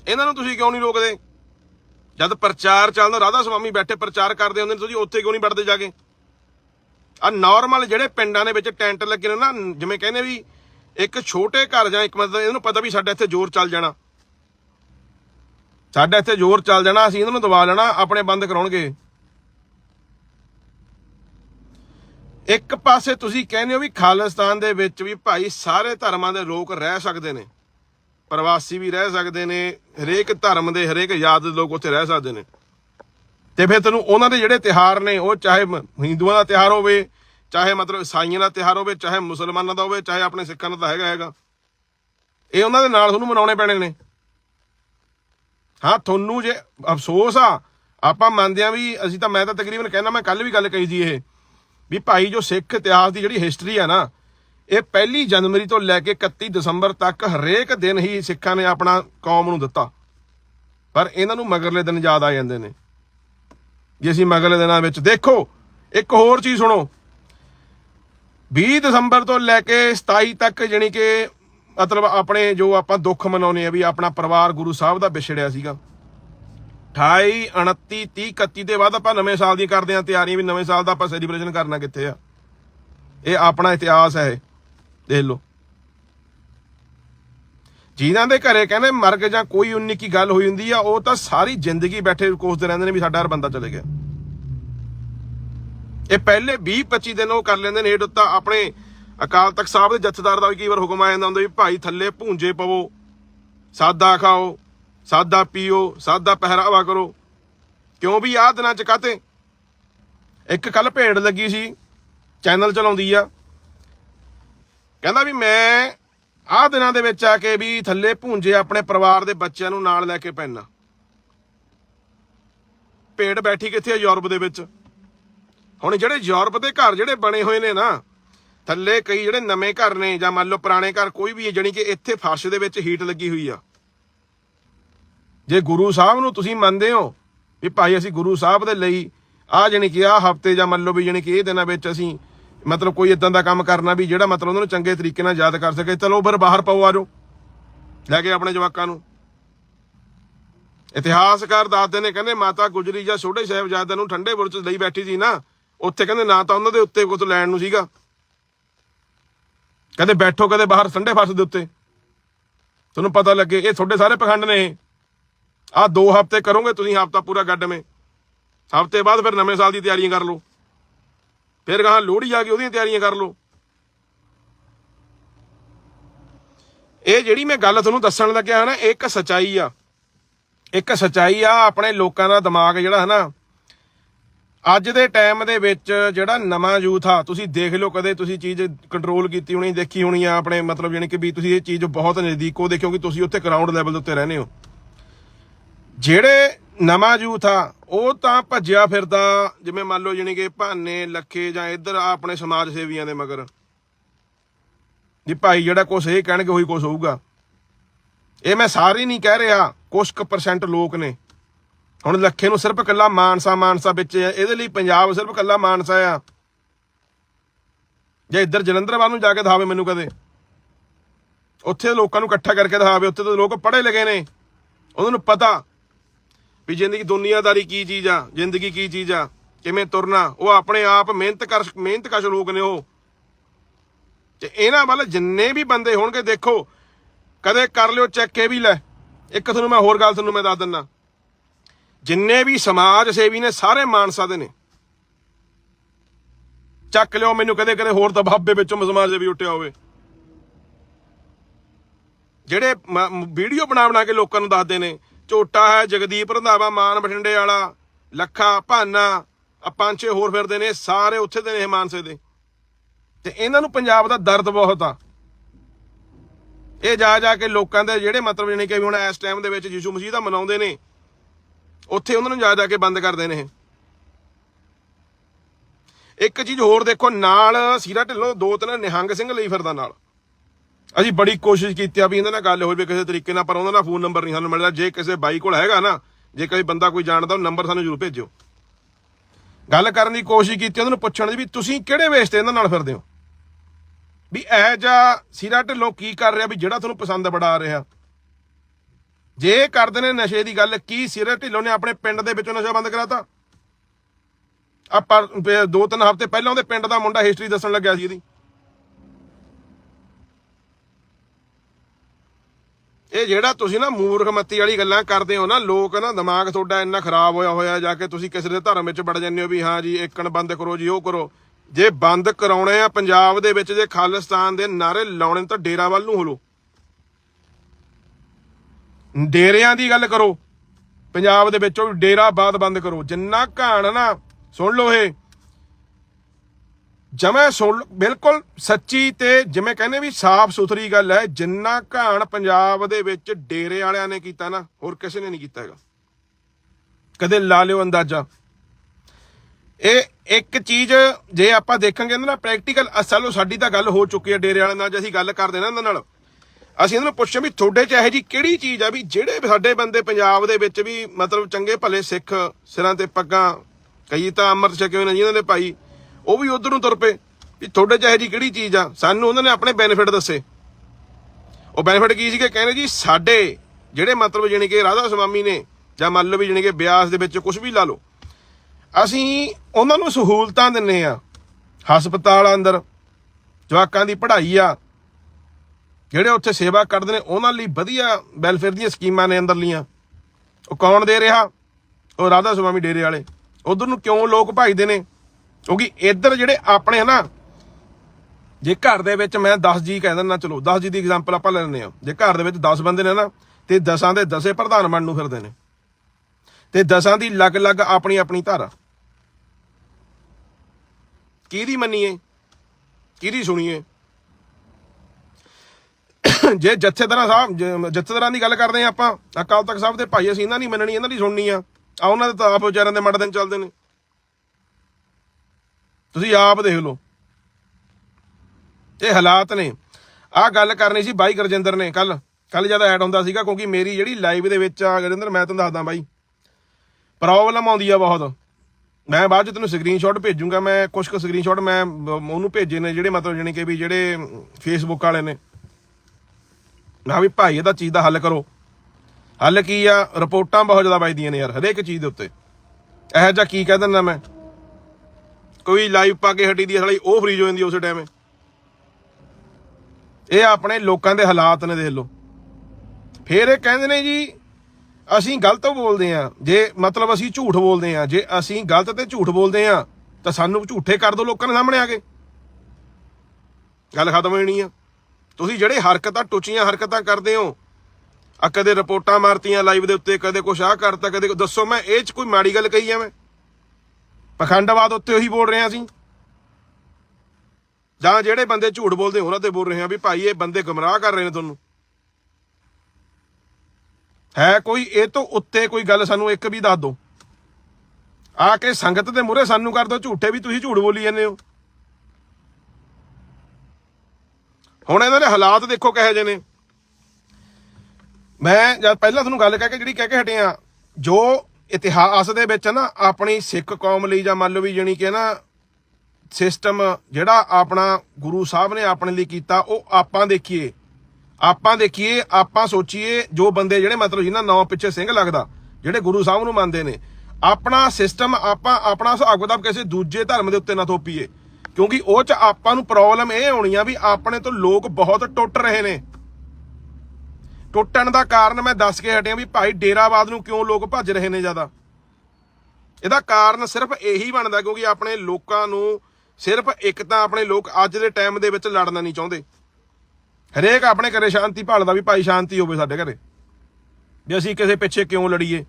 [SPEAKER 2] ਇਹਨਾਂ ਨੂੰ ਤੁਸੀਂ ਕਿਉਂ ਨਹੀਂ ਰੋਕਦੇ? ਜਦ ਪ੍ਰਚਾਰ ਚੱਲਦਾ, ਰਾਧਾ ਸੁਆਮੀ ਬੈਠੇ ਪ੍ਰਚਾਰ ਕਰਦੇ ਹੁੰਦੇ ਨੇ, ਤੁਸੀਂ ਉੱਥੇ ਕਿਉਂ ਨਹੀਂ ਵੜਦੇ ਜਾ ਕੇ? ਆ ਨਾਰਮਲ ਜਿਹੜੇ ਪਿੰਡਾਂ ਦੇ ਵਿੱਚ ਟੈਂਟ ਲੱਗੇ ਨੇ ਨਾ, ਜਿਵੇਂ ਕਹਿੰਦੇ ਵੀ ਇੱਕ ਛੋਟੇ ਘਰ ਜਾਂ ਇੱਕ ਮਤਲਬ ਇਹਨੂੰ ਪਤਾ ਵੀ ਸਾਡਾ ਇੱਥੇ ਜ਼ੋਰ ਚੱਲ ਜਾਣਾ। ਸਾਡਾ ਇੱਥੇ ਜ਼ੋਰ ਚੱਲ ਜਾਣਾ, ਅਸੀਂ ਇਹਨਾਂ ਨੂੰ ਦਬਾ ਲੈਣਾ, ਆਪਣੇ ਬੰਦ ਕਰਾਉਣਗੇ। ਇੱਕ ਪਾਸੇ ਤੁਸੀਂ ਕਹਿੰਦੇ ਹੋ ਵੀ ਖਾਲਿਸਤਾਨ ਦੇ ਵਿੱਚ ਵੀ ਭਾਈ ਸਾਰੇ ਧਰਮਾਂ ਦੇ ਲੋਕ ਰਹਿ ਸਕਦੇ ਨੇ, ਪ੍ਰਵਾਸੀ ਵੀ ਰਹਿ ਸਕਦੇ ਨੇ, ਹਰੇਕ ਧਰਮ ਦੇ, ਹਰੇਕ ਯਾਦ ਦੇ ਲੋਕ ਉੱਥੇ ਰਹਿ ਸਕਦੇ ਨੇ। ਤੇ ਫਿਰ ਤੈਨੂੰ ਉਹਨਾਂ ਦੇ ਜਿਹੜੇ ਤਿਹਾਰ ਨੇ, ਉਹ ਚਾਹੇ ਹਿੰਦੂਆਂ ਦਾ ਤਿਹਾਰ ਹੋਵੇ, ਚਾਹੇ ਮਤਲਬ ਈਸਾਈਆਂ ਦਾ ਤਿਹਾਰ ਹੋਵੇ, ਚਾਹੇ ਮੁਸਲਮਾਨਾਂ ਦਾ ਹੋਵੇ, ਚਾਹੇ ਆਪਣੇ ਸਿੱਖਾਂ ਦਾ ਤਾਂ ਹੈਗਾ ਹੈਗਾ। ਇਹ ਉਹਨਾਂ ਦੇ ਨਾਲ ਤੁਹਾਨੂੰ ਮਨਾਉਣੇ ਪੈਣੇ ਨੇ। ਹਾਂ, ਤੁਹਾਨੂੰ ਜੇ ਅਫਸੋਸ ਆ, ਆਪਾਂ ਮੰਨਦੇ ਆ ਵੀ ਅਸੀਂ ਤਾਂ, ਮੈਂ ਤਾਂ ਤਕਰੀਬਨ ਕਹਿੰਦਾ, ਮੈਂ ਕੱਲ ਵੀ ਗੱਲ ਕਹੀ ਸੀ ਇਹ। ਵੀ ਭਾਈ ਜੋ ਸਿੱਖ ਇਤਿਹਾਸ ਦੀ ਜਿਹੜੀ ਹਿਸਟਰੀ ਆ ਨਾ, ਇਹ ਪਹਿਲੀ ਜਨਵਰੀ ਤੋਂ ਲੈ ਕੇ 31 ਦਸੰਬਰ ਤੱਕ ਹਰੇਕ ਦਿਨ ਹੀ ਸਿੱਖਾਂ ਨੇ ਆਪਣਾ ਕੌਮ ਨੂੰ ਦਿੱਤਾ। ਪਰ ਇਹਨਾਂ ਨੂੰ ਮਗਰਲੇ ਦਿਨ ਯਾਦ ਆ ਜਾਂਦੇ ਨੇ। ਜੇ ਅਸੀਂ ਮਗਰਲੇ ਦਿਨਾਂ ਵਿੱਚ ਦੇਖੋ, ਇੱਕ ਹੋਰ ਚੀਜ਼ ਸੁਣੋ। 20 ਦਸੰਬਰ ਤੋਂ ਲੈ ਕੇ 27 ਤੱਕ ਜਾਣੀ ਕਿ ਮਤਲਬ ਆਪਣੇ ਜੋ ਆਪਾਂ ਦੁੱਖ ਮਨਾਉਨੇ ਆ ਵੀ ਆਪਣਾ ਪਰਿਵਾਰ ਗੁਰੂ ਸਾਹਿਬ ਦਾ ਵਿਛੜਿਆ ਸੀਗਾ। 28 29 30 31 ਦੇ ਬਾਅਦ ਆਪਾਂ ਨਵੇਂ ਸਾਲ ਦੀ ਕਰਦੇ ਆ ਤਿਆਰੀਆਂ ਵੀ ਨਵੇਂ ਸਾਲ ਦਾ ਆਪਾਂ ਸੈਲੀਬ੍ਰੇਸ਼ਨ ਕਰਨਾ ਕਿੱਥੇ ਆ? ਇਹ ਆਪਣਾ ਇਤਿਹਾਸ ਹੈ ਦੇਖ ਲਓ। ਜਿਨ੍ਹਾਂ ਦੇ ਘਰੇ ਕਹਿੰਦੇ ਮਰਗ ਜਾਂ ਕੋਈ ਉਨੀ ਕੀ ਗੱਲ ਹੋਈ ਹੁੰਦੀ ਆ, ਉਹ ਤਾਂ ਸਾਰੀ ਜ਼ਿੰਦਗੀ ਬੈਠੇ ਕੋਸਦੇ ਰਹਿੰਦੇ ਨੇ ਵੀ ਸਾਡਾ ਹਰ ਬੰਦਾ ਚਲੇ ਗਿਆ। ਇਹ ਪਹਿਲੇ 20 25 ਦਿਨ ਉਹ ਕਰ ਲੈਂਦੇ ਨੇ, ਹੇਠ ਉੱਤਾ ਆਪਣੇ ਅਕਾਲ ਤਖਤ ਸਾਹਿਬ ਦੇ ਜਥੇਦਾਰ ਦਾ ਵੀ ਕਈ ਵਾਰ ਹੁਕਮ ਆ ਜਾਂਦਾ ਹੁੰਦਾ ਵੀ ਭਾਈ ਥੱਲੇ ਭੂੰਜੇ ਪਵੋ, ਸਾਦਾ ਖਾਓ ਸਾਦਾ ਪੀਓ, ਸਾਦਾ ਪਹਿਰਾਵਾ ਕਰੋ। ਕਿਉਂ ਵੀ ਆਹ ਦਿਨਾਂ ਚ ਕਾਤੇ ਇੱਕ ਕੱਲ ਭੇਡ ਲੱਗੀ ਸੀ, ਚੈਨਲ ਚਲਾਉਂਦੀ ਆ। ਕਹਿੰਦਾ ਵੀ ਮੈਂ ਆਹ ਦਿਨਾਂ ਦੇ ਵਿੱਚ ਆ ਕੇ ਵੀ ਥੱਲੇ ਭੂੰਜੇ ਆਪਣੇ ਪਰਿਵਾਰ ਦੇ ਬੱਚਿਆਂ ਨੂੰ ਨਾਲ ਲੈ ਕੇ ਪੈਣਾ ਭੇਡ ਬੈਠੀ ਕਿੱਥੇ ਆ ਯੂਰਪ ਦੇ ਵਿੱਚ? ਹੁਣ ਜਿਹੜੇ ਯੂਰਪ ਦੇ ਘਰ ਜਿਹੜੇ ਬਣੇ ਹੋਏ ਨੇ ਨਾ, ਥੱਲੇ ਕਈ ਜਿਹੜੇ ਨਵੇਂ ਘਰ ਨੇ ਜਾਂ ਮੰਨ ਲਓ ਪੁਰਾਣੇ ਘਰ, ਕੋਈ ਵੀ ਹੈ, ਜਾਣੀ ਕਿ ਇੱਥੇ ਫਰਸ਼ ਦੇ ਵਿੱਚ ਹੀਟ ਲੱਗੀ ਹੋਈ ਆ। ਜੇ ਗੁਰੂ ਸਾਹਿਬ ਨੂੰ ਤੁਸੀਂ ਮੰਨਦੇ ਹੋ ਵੀ ਭਾਈ ਅਸੀਂ ਗੁਰੂ ਸਾਹਿਬ ਦੇ ਲਈ ਆ ਜਾਣੀ ਕਿ ਆ ਹਫ਼ਤੇ ਜਾਂ ਮੰਨ ਲਓ ਵੀ ਜਾਣੀ ਕਿ ਇਹ ਦਿਨਾਂ ਵਿੱਚ ਅਸੀਂ ਮਤਲਬ ਕੋਈ ਇਦਾਂ ਦਾ ਕੰਮ ਕਰਨਾ ਵੀ ਜਿਹੜਾ ਮਤਲਬ ਉਹਨਾਂ ਨੂੰ ਚੰਗੇ ਤਰੀਕੇ ਨਾਲ ਯਾਦ ਕਰ ਸਕੇ, ਚਲੋ ਫਿਰ ਬਾਹਰ ਪਾਓ ਆ ਜਾਓ ਲੈ ਕੇ ਆਪਣੇ ਜਵਾਕਾਂ ਨੂੰ। ਇਤਿਹਾਸਕਾਰ ਦੱਸਦੇ ਨੇ ਕਹਿੰਦੇ, ਮਾਤਾ ਗੁਜਰੀ ਜਾਂ ਛੋਟੇ ਸਾਹਿਬਜ਼ਾਦਿਆਂ ਨੂੰ ਠੰਡੇ ਬੁਰਜ ਲਈ ਬੈਠੀ ਸੀ ਨਾ, ਉੱਥੇ ਕਹਿੰਦੇ ਨਾ ਤਾਂ ਉਹਨਾਂ ਦੇ ਉੱਤੇ ਕੁਝ ਲੈਣ ਨੂੰ ਸੀਗਾ। ਕਹਿੰਦੇ ਬੈਠੋ, ਕਦੇ ਬਾਹਰ ਠੰਡੇ ਫਰਸ਼ ਦੇ ਉੱਤੇ। ਤੁਹਾਨੂੰ ਪਤਾ ਲੱਗੇ, ਇਹ ਤੁਹਾਡੇ ਸਾਰੇ ਪਖੰਡ ਨੇ ਇਹ। ਆ ਦੋ ਹਫ਼ਤੇ ਕਰੋਗੇ ਤੁਸੀਂ ਹਫ਼ਤਾ ਪੂਰਾ ਗੱਡਵੇਂ ਹਫ਼ਤੇ ਬਾਅਦ ਫਿਰ ਨਵੇਂ ਸਾਲ ਦੀ ਤਿਆਰੀਆਂ ਕਰ ਲਓ। ਫਿਰ ਗਾਹਾਂ ਲੋਹੜੀ ਆ ਗਈ, ਉਹਦੀਆਂ ਤਿਆਰੀਆਂ ਕਰ ਲਓ। ਇਹ ਜਿਹੜੀ ਮੈਂ ਗੱਲ ਤੁਹਾਨੂੰ ਦੱਸਣ ਲੱਗਿਆ ਨਾ, ਇਹ ਇੱਕ ਸਚਾਈ ਆ। ਇੱਕ ਸਚਾਈ ਆ, ਆਪਣੇ ਲੋਕਾਂ ਦਾ ਦਿਮਾਗ ਜਿਹੜਾ ਹੈ ਨਾ, ਅੱਜ ਦੇ ਟਾਈਮ ਦੇ ਵਿੱਚ ਜਿਹੜਾ ਨਵਾਂ ਯੂਥ ਆ, ਤੁਸੀਂ ਦੇਖ ਲਓ ਕਦੇ ਤੁਸੀਂ ਚੀਜ਼ ਕੰਟਰੋਲ ਕੀਤੀ ਹੋਣੀ, ਦੇਖੀ ਹੋਣੀ ਆ, ਆਪਣੇ ਮਤਲਬ ਯਾਨੀ ਕਿ ਵੀ ਤੁਸੀਂ ਇਹ ਚੀਜ਼ ਬਹੁਤ ਨਜ਼ਦੀਕੋਂ ਦੇਖਿਓ ਕਿ ਤੁਸੀਂ ਉੱਥੇ ਗਰਾਊਂਡ ਲੈਵਲ ਦੇ ਉੱਤੇ ਰਹਿੰਦੇ ਹੋ। ਜਿਹੜੇ ਨਵਾਂ ਯੂਥ ਆ, ਉਹ ਤਾਂ ਭੱਜਿਆ ਫਿਰਦਾ, ਜਿਵੇਂ ਮੰਨ ਲਓ ਜਾਣੀ ਕਿ ਭਾਨੇ, ਲੱਖੇ ਜਾਂ ਇੱਧਰ ਆ ਆਪਣੇ ਸਮਾਜ ਸੇਵੀਆਂ ਦੇ ਮਗਰ। ਜੀ ਭਾਈ ਜਿਹੜਾ ਕੁਛ ਇਹ ਕਹਿਣਗੇ, ਉਹੀ ਕੁਛ ਹੋਊਗਾ। ਇਹ ਮੈਂ ਸਾਰੇ ਨਹੀਂ ਕਹਿ ਰਿਹਾ, ਕੁਛ ਕੁ ਪਰਸੈਂਟ ਲੋਕ ਨੇ। ਹੁਣ ਲੱਖੇ ਨੂੰ ਸਿਰਫ ਕੱਲਾ ਮਾਨਸਾ ਮਾਨਸਾ ਵਿੱਚ ਇਹਦੇ ਲਈ ਪੰਜਾਬ ਸਿਰਫ ਕੱਲਾ ਮਾਨਸਾ ਆ। ਜੇ ਇੱਧਰ ਜਲੰਧਰ ਵੱਲ ਨੂੰ ਜਾ ਕੇ ਦਿਖਾਵੇ ਮੈਨੂੰ ਕਦੇ। ਉੱਥੇ ਲੋਕਾਂ ਨੂੰ ਇਕੱਠਾ ਕਰਕੇ ਦਿਖਾਵੇ, ਉੱਥੇ ਤਾਂ ਲੋਕ ਪੜ੍ਹੇ ਲਿਖੇ ਨੇ। ਉਹਨਾਂ ਨੂੰ ਪਤਾ ਵੀ ਜ਼ਿੰਦਗੀ ਦੁਨੀਆਦਾਰੀ ਕੀ ਚੀਜ਼ ਆ? ਜ਼ਿੰਦਗੀ ਕੀ ਚੀਜ਼ ਆ? ਕਿਵੇਂ ਤੁਰਨਾ? ਉਹ ਆਪਣੇ ਆਪ ਮਿਹਨਤ ਕਰ, ਮਿਹਨਤ ਕਸ਼ ਲੋਕ ਨੇ ਉਹ। ਤੇ ਇਹਨਾਂ ਵੱਲ ਜਿੰਨੇ ਵੀ ਬੰਦੇ ਹੋਣਗੇ, ਦੇਖੋ, ਕਦੇ ਕਰ ਲਿਓ, ਚੈੱਕ ਇਹ ਵੀ ਲੈ। ਇੱਕ ਤੁਹਾਨੂੰ ਮੈਂ ਹੋਰ ਗੱਲ ਤੁਹਾਨੂੰ ਮੈਂ ਦੱਸ ਦਿੰਦਾ ਜਿੰਨੇ ਵੀ ਸਮਾਜ ਸੇਵੀ ਨੇ, ਸਾਰੇ ਮਾਨਸਾ ਦੇ ਨੇ। ਚੱਕ ਲਿਓ, ਮੈਨੂੰ ਕਦੇ ਕਦੇ ਹੋਰ ਦਬਾਬੇ ਵਿੱਚੋਂ ਸਮਾਜ ਸੇਵੀ ਉੱਠਿਆ ਹੋਵੇ। ਜਿਹੜੇ ਮ- ਵੀਡੀਓ ਬਣਾ ਬਣਾ ਕੇ ਲੋਕਾਂ ਨੂੰ ਦੱਸਦੇ ਨੇ ਝੋਟਾ ਹੈ ਜਗਦੀਪ ਰੰਧਾਵਾ, ਮਾਨ ਬਠਿੰਡੇ ਵਾਲਾ, ਲੱਖਾ, ਭਾਨਾ ਆ ਪੰਜ ਛੇ ਹੋਰ ਫਿਰਦੇ ਨੇ, ਸਾਰੇ ਉੱਥੇ ਦੇ ਨੇ ਮਾਨਸੇ ਦੇ। ਤੇ ਇਹਨਾਂ ਨੂੰ ਪੰਜਾਬ ਦਾ ਦਰਦ ਬਹੁਤ ਆ। ਇਹ ਜਾ ਜਾ ਕੇ ਲੋਕਾਂ ਦੇ ਜਿਹੜੇ ਮਤਲਬ ਜਾਣੀ ਕਿ ਹੁਣ ਇਸ ਟਾਈਮ ਦੇ ਵਿੱਚ ਯਿਸੂ ਮਸੀਹ ਦਾ ਮਨਾਉਂਦੇ ਨੇ, ਉੱਥੇ ਉਹਨਾਂ ਨੂੰ ਜਾ ਜਾ ਕੇ ਬੰਦ ਕਰਦੇ ਨੇ ਇਹ। ਇੱਕ ਚੀਜ਼ ਹੋਰ ਦੇਖੋ, ਨਾਲ ਸੀਰਾ ਢਿੱਲੋਂ ਦੋ ਤਿੰਨ ਨਿਹੰਗ ਸਿੰਘ ਲਈ ਫਿਰਦਾ ਨਾਲ। ਅਸੀਂ ਬੜੀ ਕੋਸ਼ਿਸ਼ ਕੀਤੀ ਆ ਵੀ ਇਹਨਾਂ ਨਾਲ ਗੱਲ ਹੋਵੇ ਕਿਸੇ ਤਰੀਕੇ ਨਾਲ, ਪਰ ਉਹਨਾਂ ਦਾ ਫੋਨ ਨੰਬਰ ਨਹੀਂ ਸਾਨੂੰ ਮਿਲਦਾ ਜੇ ਕਿਸੇ ਬਾਈ ਕੋਲ ਹੈਗਾ ਨਾ, ਜੇ ਕੋਈ ਬੰਦਾ ਕੋਈ ਜਾਣਦਾ, ਉਹ ਨੰਬਰ ਸਾਨੂੰ ਜ਼ਰੂਰ ਭੇਜਿਓ। ਗੱਲ ਕਰਨ ਦੀ ਕੋਸ਼ਿਸ਼ ਕੀਤੀ, ਉਹਨਾਂ ਨੂੰ ਪੁੱਛਣ ਦੀ ਵੀ ਤੁਸੀਂ ਕਿਹੜੇ ਵੇਸ ਤੇ ਇਹਨਾਂ ਨਾਲ ਫਿਰਦੇ ਹੋ? ਵੀ ਇਹ ਜਾ ਸਿਰਾ ਢਿੱਲੋਂ ਕੀ ਕਰ ਰਿਹਾ ਵੀ ਜਿਹੜਾ ਤੁਹਾਨੂੰ ਪਸੰਦ ਬੜਾ ਆ ਰਿਹਾ? ਜੇ ਕਰਦੇ ਨੇ ਨਸ਼ੇ ਦੀ ਗੱਲ, ਕੀ ਸਿਰਾ ਢਿੱਲੋਂ ਨੇ ਆਪਣੇ ਪਿੰਡ ਦੇ ਵਿੱਚੋਂ ਨਸ਼ਾ ਬੰਦ ਕਰਾਤਾ? ਆ ਪਰ ਦੋ ਤਿੰਨ ਹਫ਼ਤੇ ਪਹਿਲਾਂ ਉਹਦੇ ਪਿੰਡ ਦਾ ਮੁੰਡਾ ਹਿਸਟਰੀ ਦੱਸਣ ਲੱਗਿਆ ਸੀ ਇਹਦੀ। ਇਹ ਜਿਹੜਾ ਤੁਸੀਂ ਨਾ ਮੂਰਖਮਤੀ ਵਾਲੀ ਗੱਲਾਂ ਕਰਦੇ ਹੋ ਨਾ, ਲੋਕ ਨਾ ਦਿਮਾਗ ਤੁਹਾਡਾ ਇੰਨਾ ਖਰਾਬ ਹੋਇਆ ਹੋਇਆ ਜਾ ਕੇ ਤੁਸੀਂ ਕਿਸੇ ਦੇ ਧਰਮ ਵਿੱਚ ਵੜ ਜਾਂਦੇ ਹੋ ਵੀ ਹਾਂ ਜੀ, ਏਕਣ ਬੰਦ ਕਰੋ ਜੀ, ਉਹ ਕਰੋ। ਜੇ ਬੰਦ ਕਰਾਉਣੇ ਆ ਪੰਜਾਬ ਦੇ ਵਿੱਚ, ਜੇ ਖਾਲਿਸਤਾਨ ਦੇ ਨਾਰੇ ਲਾਉਣੇ ਤਾਂ ਡੇਰਾ ਵੱਲ ਨੂੰ ਹੋਲੋ। ਡੇਰਿਆਂ ਦੀ ਗੱਲ ਕਰੋ। ਪੰਜਾਬ ਦੇ ਵਿੱਚ ਉਹ ਡੇਰਾ ਬਾਦ ਬੰਦ ਕਰੋ। ਜਿੰਨਾ ਘਾਣ ਨਾ, ਸੁਣ ਲਓ ਇਹ। ਜਮੈ ਸੁਣ ਬਿਲਕੁਲ ਸੱਚੀ ਤੇ ਜਿਵੇਂ ਕਹਿੰਦੇ ਵੀ ਸਾਫ਼ ਸੁਥਰੀ ਗੱਲ ਹੈ, ਜਿੰਨਾ ਘਾਣ ਪੰਜਾਬ ਦੇ ਵਿੱਚ ਡੇਰੇ ਵਾਲਿਆਂ ਨੇ ਕੀਤਾ ਨਾ, ਹੋਰ ਕਿਸੇ ਨੇ ਨਹੀਂ ਕੀਤਾ ਹੈਗਾ। ਕਦੇ ਲਾ ਲਿਓ ਅੰਦਾਜ਼ਾ। ਇਹ ਇੱਕ ਚੀਜ਼ ਜੇ ਆਪਾਂ ਦੇਖਾਂਗੇ ਨਾ ਪ੍ਰੈਕਟੀਕਲ ਅਸਲ ਉਹ ਸਾਡੀ ਤਾਂ ਗੱਲ ਹੋ ਚੁੱਕੀ ਹੈ ਡੇਰੇ ਵਾਲਿਆਂ ਨਾਲ, ਜੇ ਅਸੀਂ ਗੱਲ ਕਰਦੇ ਨਾ ਇਹਨਾਂ ਨਾਲ, ਅਸੀਂ ਇਹਨਾਂ ਨੂੰ ਪੁੱਛਿਆ ਵੀ ਤੁਹਾਡੇ ਚ ਇਹੋ ਜੀ ਕਿਹੜੀ ਚੀਜ਼ ਆ ਵੀ ਜਿਹੜੇ ਸਾਡੇ ਬੰਦੇ ਪੰਜਾਬ ਦੇ ਵਿੱਚ ਵੀ ਮਤਲਬ ਚੰਗੇ ਭਲੇ ਸਿੱਖ ਸਿਰਾਂ ਤੇ ਪੱਗਾਂ, ਕਈ ਤਾਂ ਅੰਮ੍ਰਿਤ ਛਕਿਓ ਨੇ, ਜਿਨ੍ਹਾਂ ਦੇ ਭਾਈ ਉਹ ਵੀ ਉਧਰ ਨੂੰ ਤੁਰ ਪਏ ਵੀ ਤੁਹਾਡੇ ਚ ਇਹੋ ਜੀ ਕਿਹੜੀ ਚੀਜ਼ ਆ? ਸਾਨੂੰ ਉਹਨਾਂ ਨੇ ਆਪਣੇ ਬੈਨੀਫਿਟ ਦੱਸੇ। ਉਹ ਬੈਨੀਫਿਟ ਕੀ ਸੀਗੇ? ਕਹਿੰਦੇ ਜੀ ਸਾਡੇ ਜਿਹੜੇ ਮਤਲਬ ਜਾਣੀ ਕਿ ਰਾਧਾ ਸੁਆਮੀ ਨੇ ਜਾਂ ਮੰਨ ਲਓ ਵੀ ਜਾਣੀ ਕਿ ਬਿਆਸ ਦੇ ਵਿੱਚ ਕੁਝ ਵੀ ਲਾ ਲਓ, ਅਸੀਂ ਉਹਨਾਂ ਨੂੰ ਸਹੂਲਤਾਂ ਦਿੰਨੇ ਆ। ਹਸਪਤਾਲ ਅੰਦਰ ਜਵਾਕਾਂ ਦੀ ਪੜ੍ਹਾਈ ਆ। ਜਿਹੜੇ ਉੱਥੇ ਸੇਵਾ ਕਰਦੇ ਨੇ, ਉਹਨਾਂ ਲਈ ਵਧੀਆ ਵੈਲਫੇਅਰ ਦੀਆਂ ਸਕੀਮਾਂ ਨੇ ਅੰਦਰ ਅੰਦਰਲੀਆਂ। ਉਹ ਕੌਣ ਦੇ ਰਿਹਾ? ਉਹ ਰਾਧਾ ਸੁਆਮੀ ਡੇਰੇ ਵਾਲੇ। ਉਧਰ ਨੂੰ ਕਿਉਂ ਲੋਕ ਭਾਈਦੇ ਨੇ? ਕਿਉਂਕਿ ਇੱਧਰ ਜਿਹੜੇ ਆਪਣੇ ਹਨਾ ਜੇ ਘਰ ਦੇ ਵਿੱਚ ਮੈਂ 10 ਜੀ ਕਹਿ ਦਿੰਦਾ, ਚਲੋ 10 ਜੀ ਦੀ ਐਗਜ਼ਾਮਪਲ ਆਪਾਂ ਲੈ ਲੈਂਦੇ ਹਾਂ। ਜੇ ਘਰ ਦੇ ਵਿੱਚ 10 ਬੰਦੇ ਨੇ ਨਾ, ਤੇ 10ਾਂ ਦੇ ਦਸੇ ਪ੍ਰਧਾਨ ਬਣਨ ਨੂੰ ਫਿਰਦੇ ਨੇ। ਤੇ 10ਾਂ ਦੀ ਅਲੱਗ-ਅਲੱਗ ਆਪਣੀ ਆਪਣੀ ਧਾਰਾ। ਕਿਹਦੀ ਮੰਨੀਏ? ਕਿਹਦੀ ਸੁਣੀਏ? ਜੇ ਜਥੇਦਾਰਾਂ ਸਾਹਿਬ, ਜ- ਜਥੇਦਾਰਾਂ ਦੀ ਗੱਲ ਕਰਦੇ ਆ ਆਪਾਂ ਅਕਾਲ ਤਖਤ ਸਾਹਿਬ ਦੇ ਭਾਈ ਅਸੀਂ ਇਹਨਾਂ ਦੀ ਮੰਨਣੀ, ਇਹਨਾਂ ਦੀ ਸੁਣਨੀ ਆ। ਆ ਉਹਨਾਂ ਦੇ ਤਾਂ ਆਪ ਵਿਚਾਰਿਆਂ ਦੇ ਮੜ ਦਿਨ ਚੱਲਦੇ ਨੇ। ਤੁਸੀਂ ਆਪ ਦੇਖ ਲਓ। ਇਹ ਹਾਲਾਤ ਨੇ। ਆ ਗੱਲ ਕਰਨੀ ਸੀ ਬਾਈ ਗਰਜਿੰਦਰ ਨੇ ਕੱਲ ਕੱਲ ਜ਼ਿਆਦਾ ਐਡ ਹੁੰਦਾ ਸੀਗਾ, ਕਿਉਂਕਿ ਮੇਰੀ ਜਿਹੜੀ ਲਾਈਵ ਦੇ ਵਿੱਚ ਆ ਗਰਜਿੰਦਰ, ਮੈਂ ਤੁਹਾਨੂੰ ਦੱਸਦਾ ਬਾਈ। ਪ੍ਰੋਬਲਮ ਆਉਂਦੀ ਆ ਬਹੁਤ। ਮੈਂ ਬਾਅਦ ਚ ਤੈਨੂੰ ਸਕਰੀਨਸ਼ਾਟ ਭੇਜੂਗਾ, ਮੈਂ ਕੁਝ ਕੁ ਸਕਰੀਨਸ਼ਾਟ ਮੈਂ ਉਹਨੂੰ ਭੇਜੇ ਨੇ, ਜਿਹੜੇ ਮਤਲਬ ਜਾਣੀ ਕਿ ਵੀ ਜਿਹੜੇ ਫੇਸਬੁੱਕ ਵਾਲੇ ਨੇ। ਨਾ ਵੀ ਭਾਈ, ਇਹਦਾ ਚੀਜ਼ ਦਾ ਹੱਲ ਕਰੋ। ਹੱਲ ਕੀ ਆ? ਰਿਪੋਰਟਾਂ ਬਹੁਤ ਜ਼ਿਆਦਾ ਵੱਜਦੀਆਂ ਨੇ ਯਾਰ, ਹਰੇਕ ਚੀਜ਼ ਦੇ ਉੱਤੇ। ਇਹੋ ਜਿਹਾ ਕੀ ਕਹਿ ਦਿੰਦਾ ਮੈਂ? ਕੋਈ ਲਾਈਵ ਪਾ ਕੇ ਹਟੀ ਦੀ ਸਾਲੀ ਉਹ ਫਰੀਜ ਹੋ ਜਾਂਦੀ ਆ ਉਸੇ ਟਾਈਮ ਇਹ ਆਪਣੇ ਲੋਕਾਂ ਦੇ ਹਾਲਾਤ ਨੇ, ਦੇਖ ਲਓ। ਫਿਰ ਇਹ ਕਹਿੰਦੇ ਨੇ ਜੀ, ਅਸੀਂ ਗਲਤ ਬੋਲਦੇ ਆ। ਜੇ ਮਤਲਬ ਅਸੀਂ ਝੂਠ ਬੋਲਦੇ ਆ, ਜੇ ਅਸੀਂ ਗਲਤ ਤੇ ਝੂਠ ਬੋਲਦੇ ਆ, ਤਾਂ ਸਾਨੂੰ ਝੂਠੇ ਕਰ ਦਿਓ ਲੋਕਾਂ ਦੇ ਸਾਹਮਣੇ ਆ ਕੇ। ਗੱਲ ਖਤਮ ਹੋਣੀ ਆ। ਤੁਸੀਂ ਜਿਹੜੇ ਹਰਕਤਾਂ, ਟੁੱਚੀਆਂ ਹਰਕਤਾਂ ਕਰਦੇ ਹੋ ਆ ਕਦੇ ਰਿਪੋਰਟਾਂ ਮਾਰਤੀਆਂ ਲਾਈਵ ਦੇ ਉੱਤੇ, ਕਦੇ ਕੁਛ ਆ ਕਰਤਾ, ਕਦੇ ਦੱਸੋ, ਮੈਂ ਇਹ ਚ ਕੋਈ ਮਾੜੀ ਗੱਲ ਕਹੀ ਆ ਮੈਂ? ਪਖੰਡਵਾਦ ਉੱਤੇ ਉਹੀ ਬੋਲ ਰਹੇ ਆ ਅਸੀਂ। ਜਾਂ ਜਿਹੜੇ ਬੰਦੇ ਝੂਠ ਬੋਲਦੇ ਉਹਨਾਂ ਤੇ ਬੋਲ ਰਹੇ ਆ ਵੀ ਭਾਈ ਇਹ ਬੰਦੇ ਗਮਰਾਹ ਕਰ ਰਹੇ ਨੇ ਤੁਹਾਨੂੰ। ਹੈ ਕੋਈ, ਇਹ ਤੋਂ ਉੱਤੇ ਕੋਈ ਗੱਲ ਸਾਨੂੰ ਇੱਕ ਵੀ ਦੱਸ ਦਿਓ। ਆ ਕੇ ਸੰਗਤ ਦੇ ਮੂਹਰੇ ਸਾਨੂੰ ਕਰ ਦਿਓ, ਝੂਠੇ ਵੀ ਤੁਸੀਂ ਝੂਠ ਬੋਲੀ ਜਾਂਦੇ ਹੋ। ਹੁਣ ਇਹਨਾਂ ਦੇ ਹਾਲਾਤ ਦੇਖੋ ਕਿਹੋ ਜਿਹੇ ਨੇ। ਮੈਂ ਜਦ ਪਹਿਲਾਂ ਤੁਹਾਨੂੰ ਗੱਲ ਕਹਿ ਕੇ ਜਿਹੜੀ ਕਹਿ ਕੇ ਹਟਿਆ ਜੋ ਇਤਿਹਾਸ ਦੇ ਵਿੱਚ ਨਾ ਆਪਣੀ ਸਿੱਖ ਕੌਮ ਲਈ ਜਾਂ ਮੰਨ ਲਓ ਵੀ ਜਾਣੀ ਕਿ ਨਾ ਸਿਸਟਮ ਜਿਹੜਾ ਆਪਣਾ ਗੁਰੂ ਸਾਹਿਬ ਨੇ ਆਪਣੇ ਲਈ ਕੀਤਾ, ਉਹ ਆਪਾਂ ਦੇਖੀਏ। ਆਪਾਂ ਦੇਖੀਏ, ਆਪਾਂ ਸੋਚੀਏ, ਜੋ ਬੰਦੇ ਜਿਹੜੇ ਮਤਲਬ ਜਿਨ੍ਹਾਂ ਨਾਂ ਪਿੱਛੇ ਸਿੰਘ ਲੱਗਦਾ, ਜਿਹੜੇ ਗੁਰੂ ਸਾਹਿਬ ਨੂੰ ਮੰਨਦੇ ਨੇ, ਆਪਣਾ ਸਿਸਟਮ ਆਪਾਂ, ਆਪਣਾ ਹਿਸਾਬ ਕਿਤਾਬ ਕਿਸੇ ਦੂਜੇ ਧਰਮ ਦੇ ਉੱਤੇ ਨਾ ਥੋਪੀਏ। ਕਿਉਂਕਿ ਉਹ ਚ ਆਪਾਂ ਨੂੰ ਪ੍ਰੋਬਲਮ ਇਹ ਆਉਣੀ ਆ ਵੀ ਆਪਣੇ ਤੋਂ ਲੋਕ ਬਹੁਤ ਟੁੱਟ ਰਹੇ ਨੇ। ਟੁੱਟਣ ਦਾ ਕਾਰਨ ਮੈਂ ਦੱਸ ਕੇ ਹਟਿਆ ਵੀ ਭਾਈ ਡੇਰਾਬਾਦ ਨੂੰ ਕਿਉਂ ਲੋਕ ਭੱਜ ਰਹੇ ਨੇ ਜ਼ਿਆਦਾ? ਇਹਦਾ ਕਾਰਨ ਸਿਰਫ ਇਹੀ ਬਣਦਾ ਕਿਉਂਕਿ ਆਪਣੇ ਲੋਕਾਂ ਨੂੰ ਸਿਰਫ ਇੱਕ ਤਾਂ ਆਪਣੇ ਲੋਕ ਅੱਜ ਦੇ ਟਾਈਮ ਦੇ ਵਿੱਚ ਲੜਨਾ ਨਹੀਂ ਚਾਹੁੰਦੇ। ਹਰੇਕ ਆਪਣੇ ਘਰੇ ਸ਼ਾਂਤੀ ਭਾਲਦਾ ਵੀ ਭਾਈ ਸ਼ਾਂਤੀ ਹੋਵੇ ਸਾਡੇ ਘਰੇ। ਵੀ ਅਸੀਂ ਕਿਸੇ ਪਿੱਛੇ ਕਿਉਂ ਲੜੀਏ?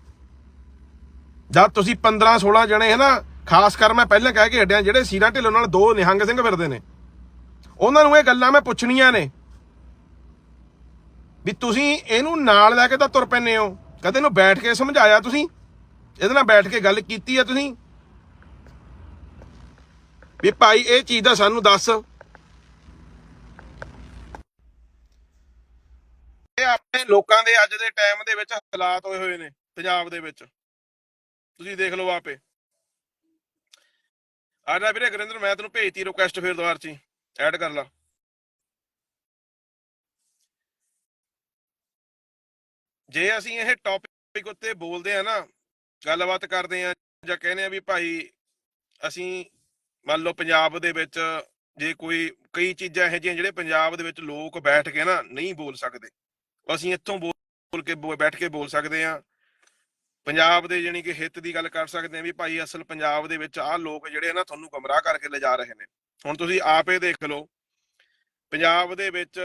[SPEAKER 2] ਜਦ ਤੁਸੀਂ 15 16 ਜਣੇ ਹੈ ਨਾ ਖਾਸ ਕਰ ਮੈਂ ਪਹਿਲਾਂ ਕਹਿ ਕੇ ਹਟਿਆ, ਜਿਹੜੇ ਸੀਨਾ ਢਿੱਲੋਂ ਨਾਲ ਦੋ ਨਿਹੰਗ ਸਿੰਘ ਫਿਰਦੇ ਨੇ। ਉਹਨਾਂ ਨੂੰ ਇਹ ਗੱਲਾਂ ਮੈਂ ਪੁੱਛਣੀਆਂ ਨੇ। ਵੀ ਤੁਸੀਂ ਇਹਨੂੰ ਨਾਲ ਲੈ ਕੇ ਤਾਂ ਤੁਰ ਪੈਨੇ ਹੋ। ਕਦੇ ਇਹਨੂੰ ਬੈਠ ਕੇ ਸਮਝਾਇਆ ਤੁਸੀਂ? ਇਹਦੇ ਨਾਲ ਬੈਠ ਕੇ ਗੱਲ ਕੀਤੀ ਹੈ ਤੁਸੀਂ? ਵੀ ਭਾਈ, ਇਹ ਚੀਜ਼ ਦਾ ਸਾਨੂੰ ਦੱਸ। ਇਹ ਆਪਣੇ ਲੋਕਾਂ ਦੇ ਅੱਜ ਦੇ ਟਾਈਮ ਦੇ ਵਿੱਚ ਹਾਲਾਤ ਹੋਏ ਹੋਏ ਨੇ, ਪੰਜਾਬ ਦੇ ਵਿੱਚ। ਤੁਸੀਂ ਦੇਖ ਲਓ ਆਪੇ। ਆ ਵੀਰੇ ਗੁਰਿੰਦਰ, ਮੈਂ ਤੈਨੂੰ ਭੇਜਤੀ ਰਿਕੁਐਸਟ ਫੇਰ ਦੁਬਾਰਾ ਚ ਐਡ ਕਰ ਲਾ। ਜੇ ਅਸੀਂ ਇਹ ਟੌਪਿਕ ਉੱਤੇ ਬੋਲਦੇ ਆ ਨਾ, ਗੱਲਬਾਤ ਕਰਦੇ ਆ ਜਾਂ ਕਹਿੰਦੇ ਆ ਵੀ ਭਾਈ ਅਸੀਂ ਮੰਨ ਲਓ ਪੰਜਾਬ ਦੇ ਵਿੱਚ ਜੇ ਕੋਈ, ਕਈ ਚੀਜ਼ਾਂ ਇਹੋ ਜਿਹੀਆਂ ਜਿਹੜੇ ਪੰਜਾਬ ਦੇ ਵਿੱਚ ਲੋਕ ਬੈਠ ਕੇ ਨਾ ਨਹੀਂ ਬੋਲ ਸਕਦੇ। ਅਸੀਂ ਇੱਥੋਂ ਬੋਲ ਬੋਲ ਕੇ ਬੋ- ਬੈਠ ਕੇ ਬੋਲ ਸਕਦੇ ਆ ਪੰਜਾਬ ਦੇ ਜਾਣੀ ਕਿ ਹਿੱਤ ਦੀ ਗੱਲ ਕਰ ਸਕਦੇ ਆ ਵੀ ਭਾਈ ਅਸਲ ਪੰਜਾਬ ਦੇ ਵਿੱਚ ਆਹ ਲੋਕ ਜਿਹੜੇ ਨਾ ਤੁਹਾਨੂੰ ਗਮਰਾਹ ਕਰਕੇ ਲਿਜਾ ਰਹੇ ਨੇ। ਹੁਣ ਤੁਸੀਂ ਆਪੇ ਦੇਖ ਲਓ, ਪੰਜਾਬ ਦੇ ਵਿੱਚ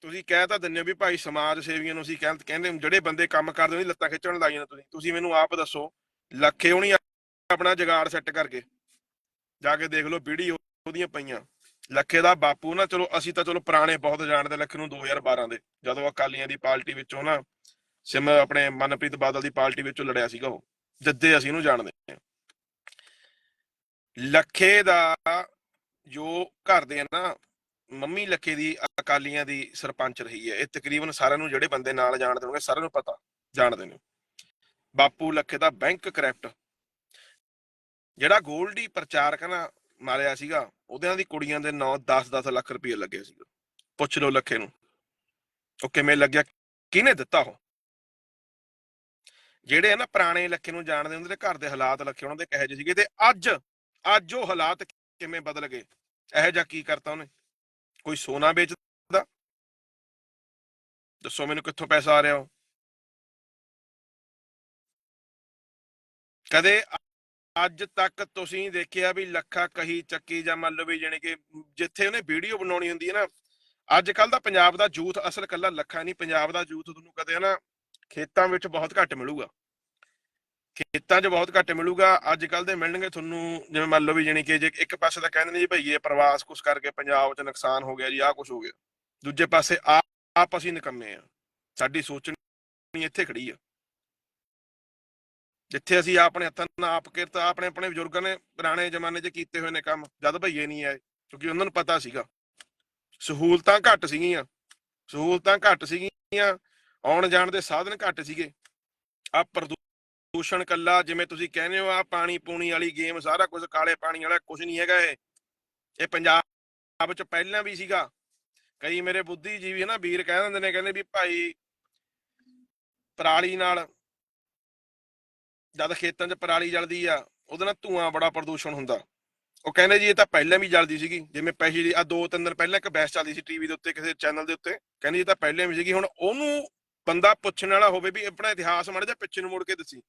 [SPEAKER 2] ਤੁਸੀਂ ਕਹਿ ਤਾਂ ਦਿੰਦੇ ਹੋ ਵੀ ਭਾਈ ਸਮਾਜ ਸੇਵੀਆਂ ਨੂੰ ਅਸੀਂ ਕਹਿ- ਕਹਿੰਦੇ ਜਿਹੜੇ ਬੰਦੇ ਕੰਮ ਕਰਦੇ ਨੇ ਲੱਤਾਂ ਖਿੱਚਣ ਲਾਈਆਂ ਤੁਸੀਂ। ਤੁਸੀਂ ਮੈਨੂੰ ਆਪ ਦੱਸੋ, ਲੱਖੇ ਹੋਣੀ ਆਪਣਾ ਜਗਾੜ ਸੈੱਟ ਕਰਕੇ। ਜਾ ਕੇ ਦੇਖ ਲਓ ਵੀਡੀਓ ਉਹਦੀਆਂ ਪਈਆਂ। ਲੱਖੇ ਦਾ ਬਾਪੂ ਨਾ, ਚਲੋ ਅਸੀਂ ਤਾਂ ਚਲੋ ਪੁਰਾਣੇ ਬਹੁਤ ਜਾਣਦੇ ਲੱਖੇ ਨੂੰ 2012 ਦੇ। ਜਦੋਂ ਅਕਾਲੀਆਂ ਦੀ ਪਾਰਟੀ ਵਿੱਚੋਂ ਨਾ ਸਿਮ ਆਪਣੇ ਮਨਪ੍ਰੀਤ ਬਾਦਲ ਦੀ ਪਾਰਟੀ ਵਿੱਚੋਂ ਲੜਿਆ ਸੀਗਾ ਉਹ। ਜਿੱਦੇ ਅਸੀਂ ਇਹਨੂੰ ਜਾਣਦੇ ਹਾਂ। ਲੱਖੇ ਦਾ ਜੋ ਘਰ ਦੇ ਆ ਨਾ, ਮੰਮੀ ਲੱਖੇ ਦੀ ਅਕਾਲੀਆਂ ਦੀ ਸਰਪੰਚ ਰਹੀ ਹੈ, ਇਹ ਤਕਰੀਬਨ ਸਾਰਿਆਂ ਨੂੰ ਜਿਹੜੇ ਬੰਦੇ ਨਾਲ ਜਾਣਦੇ ਹੋਣਗੇ, ਸਾਰਿਆਂ ਨੂੰ ਪਤਾ, ਜਾਣਦੇ ਨੇ। ਬਾਪੂ ਲੱਖੇ ਦਾ ਬੈਂਕ ਕਰੈਪਟ। ਜਿਹੜਾ ਗੋਲਡੀ ਪ੍ਰਚਾਰਕ ਨਾ, ਮਾਰਿਆ ਸੀਗਾ, ਉਹਦਿਆਂ ਦੀ ਕੁੜੀਆਂ ਦੇ ਨਾਂ 10-10 ਲੱਖ ਰੁਪਏ ਲੱਗੇ ਸੀਗੇ। ਪੁੱਛ ਲਓ ਲੱਖੇ ਨੂੰ, ਉਹ ਕਿਵੇਂ ਲੱਗਿਆ, ਕਿਹਨੇ ਦਿੱਤਾ ਉਹ? ਜਿਹੜੇ ਨਾ ਪੁਰਾਣੇ ਲੱਖੇ ਨੂੰ ਜਾਣਦੇ ਹੁੰਦੇ ਨੇ, ਘਰ ਦੇ ਹਾਲਾਤ ਲੱਖੇ ਉਹਨਾਂ ਦੇ ਕਹੇ ਜਿਹੇ ਸੀਗੇ, ਤੇ ਅੱਜ ਅੱਜ ਉਹ ਹਾਲਾਤ ਕਿਵੇਂ ਬਦਲ ਗਏ? ਇਹੋ ਜਿਹਾ ਕੀ ਕਰਤਾ ਉਹਨੇ? ਕੋਈ ਸੋਨਾ ਵੇਚ ਦੱਸੋ ਮੈਨੂੰ ਕਿੱਥੋਂ ਪੈਸਾ ਆ ਰਿਹਾ ਉਹ? ਕਦੇ ਅੱਜ ਤੱਕ ਤੁਸੀਂ ਦੇਖਿਆ ਵੀ ਲੱਖਾ ਕਹੀ ਚੱਕੀ ਜਾਂ ਮੰਨ ਲਓ ਵੀ ਜਾਣੀ ਕਿ ਜਿੱਥੇ ਉਹਨੇ ਵੀਡੀਓ ਬਣਾਉਣੀ ਹੁੰਦੀ ਹੈ ਨਾ ਅੱਜ ਕੱਲ ਦਾ ਪੰਜਾਬ ਦਾ ਯੂਥ ਅਸਲ ਕੱਲਾ ਲੱਖਾ ਨਹੀਂ, ਪੰਜਾਬ ਦਾ ਯੂਥ ਤੁਹਾਨੂੰ ਕਦੇ ਨਾ ਖੇਤਾਂ ਵਿੱਚ ਬਹੁਤ ਘੱਟ ਮਿਲੂਗਾ। ਖੇਤਾਂ 'ਚ ਬਹੁਤ ਘੱਟ ਮਿਲੂਗਾ ਅੱਜ ਕੱਲ ਦੇ ਮਿਲਣਗੇ ਤੁਹਾਨੂੰ, ਜਿਵੇਂ ਮੰਨ ਲਓ ਵੀ ਜਾਣੀ ਕਿ ਜੇ ਇੱਕ ਪਾਸੇ ਤਾਂ ਕਹਿੰਦੇ ਨੇ ਜੀ ਭਈ ਇਹ ਪ੍ਰਵਾਸ ਕੁਛ ਕਰਕੇ ਪੰਜਾਬ 'ਚ ਨੁਕਸਾਨ ਹੋ ਗਿਆ ਜੀ, ਆਹ ਕੁਛ ਹੋ ਗਿਆ। ਦੂਜੇ ਪਾਸੇ ਆ- ਆਪ ਅਸੀਂ ਨਿਕੰਮੇ ਆ। ਸਾਡੀ ਸੋਚਣੀ ਇੱਥੇ ਖੜੀ ਆ। ਜਿੱਥੇ ਅਸੀਂ ਆਪਣੇ ਹੱਥਾਂ ਨਾਲ ਆਪ ਕਿਰਤ, ਆਪਣੇ ਆਪਣੇ ਬਜ਼ੁਰਗਾਂ ਨੇ ਪੁਰਾਣੇ ਜ਼ਮਾਨੇ 'ਚ ਕੀਤੇ ਹੋਏ ਨੇ ਕੰਮ, ਜਦ ਭਈਏ ਨਹੀਂ ਆਏ, ਕਿਉਂਕਿ ਉਹਨਾਂ ਨੂੰ ਪਤਾ ਸੀਗਾ। ਸਹੂਲਤਾਂ ਘੱਟ ਸੀਗੀਆਂ, ਸਹੂਲਤਾਂ ਘੱਟ ਸੀਗੀਆਂ, ਆਉਣ ਜਾਣ ਦੇ ਸਾਧਨ ਘੱਟ ਸੀਗੇ। ਆ ਪ੍ਰਦੂਸ਼ਣ ਕੱਲਾ, ਜਿਵੇਂ ਤੁਸੀਂ ਕਹਿੰਦੇ ਹੋ ਆ ਪਾਣੀ ਪੂਣੀ ਵਾਲੀ ਗੇਮ, ਸਾਰਾ ਕੁਝ ਕਾਲੇ ਪਾਣੀ ਵਾਲਾ ਕੁਝ ਨਹੀਂ ਹੈਗਾ ਇਹ। ਇਹ ਪੰਜਾਬ 'ਚ ਪਹਿਲਾਂ ਵੀ ਸੀਗਾ। ਕਈ ਮੇਰੇ ਬੁੱਧੀਜੀਵੀ ਹੈ ਨਾ ਵੀਰ ਕਹਿ ਦਿੰਦੇ ਨੇ, ਕਹਿੰਦੇ ਵੀ ਭਾਈ ਪਰਾਲੀ ਨਾਲ ਜਦ ਖੇਤਾਂ 'ਚ ਪਰਾਲੀ ਜਲਦੀ ਆ, ਉਹਦੇ ਨਾਲ ਧੂਆਂ ਬੜਾ ਪ੍ਰਦੂਸ਼ਣ ਹੁੰਦਾ। ਉਹ ਕਹਿੰਦੇ ਜੀ ਇਹ ਤਾਂ ਪਹਿਲਾਂ ਵੀ ਜਲਦੀ ਸੀਗੀ, ਜਿਵੇਂ ਪੈਸੇ ਦੀ ਆ ਦੋ ਤਿੰਨ ਦਿਨ ਪਹਿਲਾਂ ਇੱਕ ਬਹਿਸ ਚੱਲਦੀ ਸੀ ਟੀਵੀ ਦੇ ਉੱਤੇ, ਕਿਸੇ ਚੈਨਲ ਦੇ ਉੱਤੇ, ਕਹਿੰਦੇ ਇਹ ਤਾਂ ਪਹਿਲਾਂ ਵੀ ਸੀਗੀ, ਹੁਣ ਉਹਨੂੰ ਬੰਦਾ ਪੁੱਛਣ ਵਾਲਾ ਹੋਵੇ ਵੀ ਆਪਣਾ ਇਤਿਹਾਸ ਮਾੜਾ ਜਿਹਾ ਪਿੱਛੇ ਨੂੰ ਮੁੜ ਕੇ ਦੱਸੀ।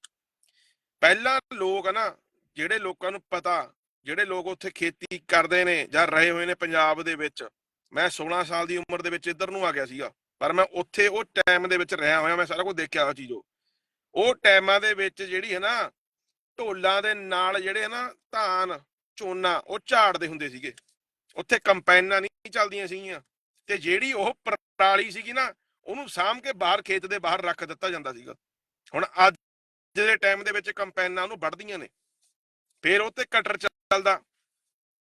[SPEAKER 2] ਪਹਿਲਾਂ ਲੋਕ ਆ ਨਾ ਜਿਹੜੇ ਲੋਕਾਂ ਨੂੰ ਪਤਾ, ਜਿਹੜੇ ਲੋਕ ਉੱਥੇ ਖੇਤੀ ਕਰਦੇ ਨੇ ਜਾਂ ਰਹੇ ਹੋਏ ਨੇ ਪੰਜਾਬ ਦੇ ਵਿੱਚ ਮੈਂ 16 ਸਾਲ ਦੀ ਉਮਰ ਦੇ ਵਿੱਚ ਇੱਧਰ ਨੂੰ ਆ ਗਿਆ ਸੀਗਾ, ਪਰ ਮੈਂ ਉੱਥੇ ਉਹ ਟਾਈਮ ਦੇ ਵਿੱਚ ਰਿਹਾ ਹੋਇਆ, ਮੈਂ ਸਾਰਾ ਕੁਝ ਦੇਖਿਆ ਹੋਇਆ ਚੀਜ਼ੋ ਉਹ। ਟਾਈਮਾਂ ਦੇ ਵਿੱਚ ਜਿਹੜੀ ਹੈ ਨਾ, ਢੋਲਾਂ ਦੇ ਨਾਲ ਜਿਹੜੇ ਨਾ ਧਾਨ ਝੋਨਾ ਉਹ ਝਾੜਦੇ ਹੁੰਦੇ ਸੀਗੇ। ਉੱਥੇ ਕੰਪਾਈਨਾਂ ਨਹੀਂ ਚੱਲਦੀਆਂ ਸੀਗੀਆਂ ਤੇ ਜਿਹੜੀ ਉਹ ਪਰਾਲੀ ਸੀਗੀ ਨਾ, ਉਹਨੂੰ ਸਾਂਭ ਕੇ ਬਾਹਰ ਖੇਤ ਦੇ ਬਾਹਰ ਰੱਖ ਦਿੱਤਾ ਜਾਂਦਾ ਸੀਗਾ। ਹੁਣ ਅੱਜ ਦੇ ਟਾਈਮ ਦੇ ਵਿੱਚ ਕੰਪੈਨਾਂ ਉਹਨੂੰ ਵੱਢਦੀਆਂ ਨੇ। ਫਿਰ ਉਹ ਤੇ ਕਟਰ ਚੱਲਦਾ,